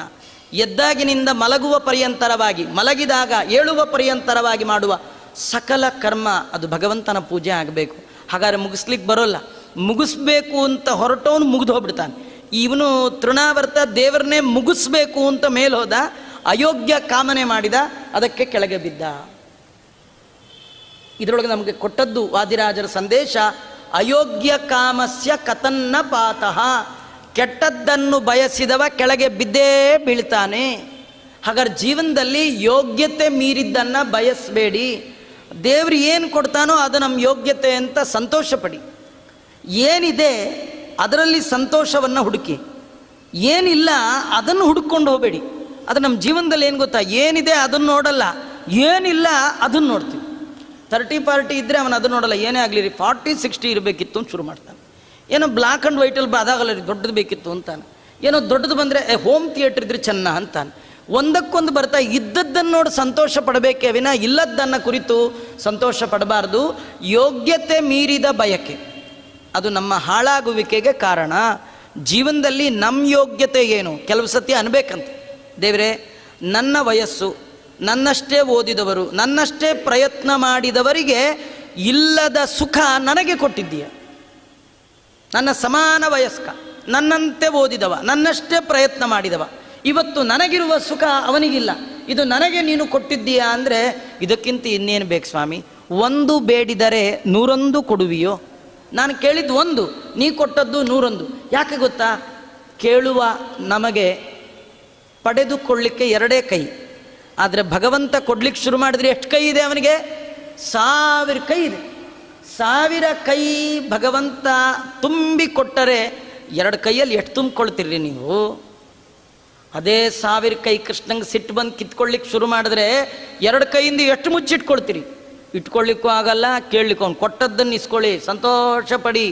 ಎದ್ದಾಗಿನಿಂದ ಮಲಗುವ ಪರ್ಯಂತರವಾಗಿ, ಮಲಗಿದಾಗ ಏಳುವ ಪರ್ಯಂತರವಾಗಿ ಮಾಡುವ ಸಕಲ ಕರ್ಮ ಅದು ಭಗವಂತನ ಪೂಜೆ ಆಗಬೇಕು. ಹಾಗಾದ್ರೆ ಮುಗಿಸ್ಲಿಕ್ಕೆ ಬರೋಲ್ಲ. ಮುಗಿಸ್ಬೇಕು ಅಂತ ಹೊರಟವನು ಮುಗಿದು ಹೋಗ್ಬಿಡ್ತಾನೆ. ಇವನು ತೃಣಾವರ್ತ ದೇವರನ್ನೇ ಮುಗಿಸ್ಬೇಕು ಅಂತ ಮೇಲೆ ಹೋದ, ಅಯೋಗ್ಯ ಕಾಮನೆ ಮಾಡಿದ, ಅದಕ್ಕೆ ಕೆಳಗೆ ಬಿದ್ದ. ಇದರೊಳಗೆ ನಮಗೆ ಕೊಟ್ಟದ್ದು ವಾದಿರಾಜರ ಸಂದೇಶ, ಅಯೋಗ್ಯ ಕಾಮಸ್ಯ ಕತನ್ನ ಪಾತಃ. ಕೆಟ್ಟದ್ದನ್ನು ಬಯಸಿದವ ಕೆಳಗೆ ಬಿದ್ದೇ ಬೀಳ್ತಾನೆ. ಹಾಗಾದ್ರೆ ಜೀವನದಲ್ಲಿ ಯೋಗ್ಯತೆ ಮೀರಿದ್ದನ್ನು ಬಯಸಬೇಡಿ. ದೇವ್ರು ಏನು ಕೊಡ್ತಾನೋ ಅದು ನಮ್ಮ ಯೋಗ್ಯತೆ ಅಂತ ಸಂತೋಷಪಡಿ. ಏನಿದೆ ಅದರಲ್ಲಿ ಸಂತೋಷವನ್ನು ಹುಡುಕಿ. ಏನಿಲ್ಲ ಅದನ್ನು ಹುಡುಕೊಂಡು ಹೋಗಬೇಡಿ. ಅದು ನಮ್ಮ ಜೀವನದಲ್ಲಿ ಏನು ಗೊತ್ತಾ? ಏನಿದೆ ಅದನ್ನು ನೋಡಲ್ಲ. ಏನಿಲ್ಲ ಅದನ್ನು ನೋಡ್ತೀವಿ. ತರ್ಟಿ ಪಾರ್ಟಿ ಇದ್ದರೆ ಅವನು ಅದನ್ನು ನೋಡಲ್ಲ. ಏನೇ ಆಗಲಿ, ಫಾರ್ಟಿ, ಸಿಕ್ಸ್ಟಿ ಇರಬೇಕಿತ್ತು ಶುರು ಮಾಡ್ತಾನೆ. ಏನೋ ಬ್ಲ್ಯಾಕ್ ಆ್ಯಂಡ್ ವೈಟಲ್ಲಿ ಅದಾಗಲ್ಲ ರೀ, ದೊಡ್ಡದು ಬೇಕಿತ್ತು ಅಂತಾನೆ. ಏನೋ ದೊಡ್ಡದು ಬಂದರೆ ಹೋಮ್ ಥಿಯೇಟ್ರ್ ಇದ್ರೆ ಚೆನ್ನ ಅಂತಾನೆ. ಒಂದಕ್ಕೊಂದು ಬರ್ತಾ, ಇದ್ದದ್ದನ್ನು ನೋಡಿ ಸಂತೋಷ ಪಡಬೇಕೇ ವಿನ ಇಲ್ಲದ್ದನ್ನು ಕುರಿತು ಸಂತೋಷ ಪಡಬಾರ್ದು. ಯೋಗ್ಯತೆ ಮೀರಿದ ಬಯಕೆ. ಅದು ನಮ್ಮ ಹಾಳಾಗುವಿಕೆಗೆ ಕಾರಣ. ಜೀವನದಲ್ಲಿ ನಮ್ಮ ಯೋಗ್ಯತೆ ಏನು? ಕೆಲವು ಸತಿ ಅನ್ಬೇಕಂತ. ದೇವರೇ, ನನ್ನ ವಯಸ್ಸು, ನನ್ನಷ್ಟೇ ಓದಿದವರು, ನನ್ನಷ್ಟೇ ಪ್ರಯತ್ನ ಮಾಡಿದವರಿಗೆ ಇಲ್ಲದ ಸುಖ ನನಗೆ ಕೊಟ್ಟಿದ್ದೀಯ. ನನ್ನ ಸಮಾನ ವಯಸ್ಕ, ನನ್ನಂತೆ ಓದಿದವ, ನನ್ನಷ್ಟೇ ಪ್ರಯತ್ನ ಮಾಡಿದವ. ಇವತ್ತು ನನಗಿರುವ ಸುಖ ಅವನಿಗಿಲ್ಲ. ಇದು ನನಗೆ ನೀನು ಕೊಟ್ಟಿದ್ದೀಯಾ ಅಂದರೆ ಇದಕ್ಕಿಂತ ಇನ್ನೇನು ಬೇಕು ಸ್ವಾಮಿ? ಒಂದು ಬೇಡಿದರೆ ನೂರೊಂದು ಕೊಡುವಿಯೋ? ನಾನು ಕೇಳಿದ್ದು ಒಂದು, ನೀ ಕೊಟ್ಟದ್ದು ನೂರೊಂದು. ಯಾಕೆ ಗೊತ್ತಾ? ಕೇಳುವ ನಮಗೆ ಪಡೆದುಕೊಳ್ಳಿಕ್ಕೆ ಎರಡೇ ಕೈ. ಆದರೆ ಭಗವಂತ ಕೊಡ್ಲಿಕ್ಕೆ ಶುರು ಮಾಡಿದ್ರೆ ಎಷ್ಟು ಕೈ ಇದೆ ಅವನಿಗೆ? ಸಾವಿರ ಕೈ ಇದೆ. ಸಾವಿರ ಕೈ ಭಗವಂತ ತುಂಬಿ ಕೊಟ್ಟರೆ ಎರಡು ಕೈಯಲ್ಲಿ ಎಷ್ಟು ತುಂಬಿಕೊಳ್ತೀರಿ ನೀವು? ಅದೇ ಸಾವಿರ ಕೈ ಕೃಷ್ಣಂಗೆ ಸಿಟ್ಟು ಬಂದು ಕಿತ್ಕೊಳ್ಳಿಕ್ಕೆ ಶುರು ಮಾಡಿದ್ರೆ ಎರಡು ಕೈಯಿಂದ ಎಷ್ಟು ಮುಚ್ಚಿಟ್ಕೊಳ್ತೀರಿ? ಇಟ್ಕೊಳ್ಳಿಕ್ಕೂ ಆಗಲ್ಲ, ಕೇಳಲಿಕ್ಕೂ ಅವ್ನು ಕೊಟ್ಟದ್ದನ್ನು ಇಸ್ಕೊಳ್ಳಿ ಸಂತೋಷ ಪಡಿ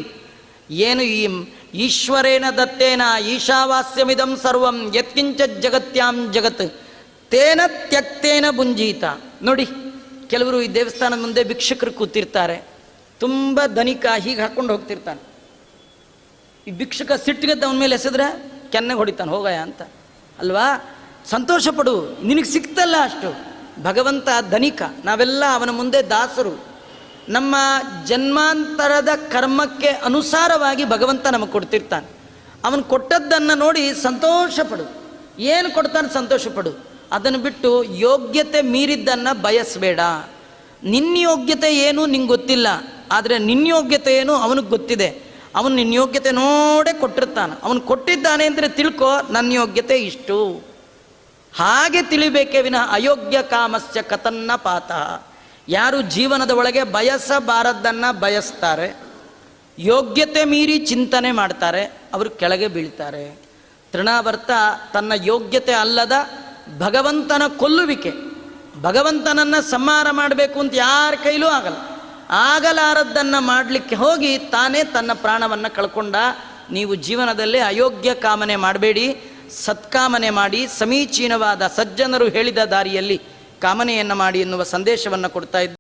ಏನು ಈ ಈಶ್ವರೇನ ದತ್ತೇನ ಈಶಾವಾಸ್ಯಮಿದಂ ಸರ್ವಂ ಯತ್ಕಿಂಚ ಜಗತ್ಯಾಂ ಜಗತ್. ತೇನ ತ್ಯಕ್ತೇನ ಬುಂಜೀತ ನೋಡಿ, ಕೆಲವರು ಈ ದೇವಸ್ಥಾನದ ಮುಂದೆ ಭಿಕ್ಷಕರು ಕೂತಿರ್ತಾರೆ. ತುಂಬ ಧನಿಕ ಹೀಗೆ ಹಾಕ್ಕೊಂಡು ಹೋಗ್ತಿರ್ತಾನೆ. ಈ ಭಿಕ್ಷುಕ ಸಿಟ್ಟಿಗೆದ್ದ ಅವನ ಮೇಲೆ ಎಸೆದ್ರೆ ಕೆನ್ನೆಗೆ ಹೊಡಿತಾನೆ ಹೋಗಯ ಅಂತ. ಅಲ್ವಾ? ಸಂತೋಷ ಪಡು, ನಿನಗೆ ಸಿಕ್ತಲ್ಲ ಅಷ್ಟು. ಭಗವಂತ ಧನಿಕ, ನಾವೆಲ್ಲ ಅವನ ಮುಂದೆ ದಾಸರು. ನಮ್ಮ ಜನ್ಮಾಂತರದ ಕರ್ಮಕ್ಕೆ ಅನುಸಾರವಾಗಿ ಭಗವಂತ ನಮಗೆ ಕೊಡ್ತಿರ್ತಾನೆ. ಅವನು ಕೊಟ್ಟದ್ದನ್ನು ನೋಡಿ ಸಂತೋಷ ಪಡು. ಏನು ಕೊಡ್ತಾನೆ ಸಂತೋಷ ಪಡು? ಅದನ್ನು ಬಿಟ್ಟು ಯೋಗ್ಯತೆ ಮೀರಿದ್ದನ್ನು ಬಯಸಬೇಡ. ನಿನ್ನ ಯೋಗ್ಯತೆ ಏನು ನಿಂಗೆ ಗೊತ್ತಿಲ್ಲ. ಆದರೆ ನಿನ್ನ ಯೋಗ್ಯತೆ ಏನು ಅವನಿಗೆ ಗೊತ್ತಿದೆ. ಅವನು ನಿನ್ನ ಯೋಗ್ಯತೆ ನೋಡೇ ಕೊಟ್ಟಿರ್ತಾನೆ. ಅವನು ಕೊಟ್ಟಿದ್ದಾನೆ ಅಂದರೆ ತಿಳ್ಕೊ, ನನ್ನ ಯೋಗ್ಯತೆ ಇಷ್ಟು. ಹಾಗೆ ತಿಳಿಬೇಕೇ ವಿನಃ ಅಯೋಗ್ಯ ಕಾಮಸ್ಯ ಕತನ್ನ ಪಾತ. ಯಾರು ಜೀವನದ ಒಳಗೆ ಬಯಸಬಾರದ್ದನ್ನು ಬಯಸ್ತಾರೆ, ಯೋಗ್ಯತೆ ಮೀರಿ ಚಿಂತನೆ ಮಾಡ್ತಾರೆ, ಅವರು ಕೆಳಗೆ ಬೀಳ್ತಾರೆ. ತೃಣಾವರ್ತ ತನ್ನ ಯೋಗ್ಯತೆ ಅಲ್ಲದ ಭಗವಂತನ ಕೊಲ್ಲುವಿಕೆ. ಭಗವಂತನನ್ನು ಸಂಹಾರ ಮಾಡಬೇಕು ಅಂತ ಯಾರ ಕೈಲೂ ಆಗಲ್ಲ. ಆಗಲಾರದ್ದನ್ನು ಮಾಡಲಿಕ್ಕೆ ಹೋಗಿ ತಾನೇ ತನ್ನ ಪ್ರಾಣವನ್ನು ಕಳ್ಕೊಂಡ. ನೀವು ಜೀವನದಲ್ಲಿ ಅಯೋಗ್ಯ ಕಾಮನೆ ಮಾಡಬೇಡಿ, ಸತ್ಕಾಮನೆ ಮಾಡಿ, ಸಮೀಚೀನವಾದ ಸಜ್ಜನರು ಹೇಳಿದ ದಾರಿಯಲ್ಲಿ ಕಾಮನೆಯನ್ನು ಮಾಡಿ ಎನ್ನುವ ಸಂದೇಶವನ್ನು ಕೊಡ್ತಾ ಇದ್ದಾರೆ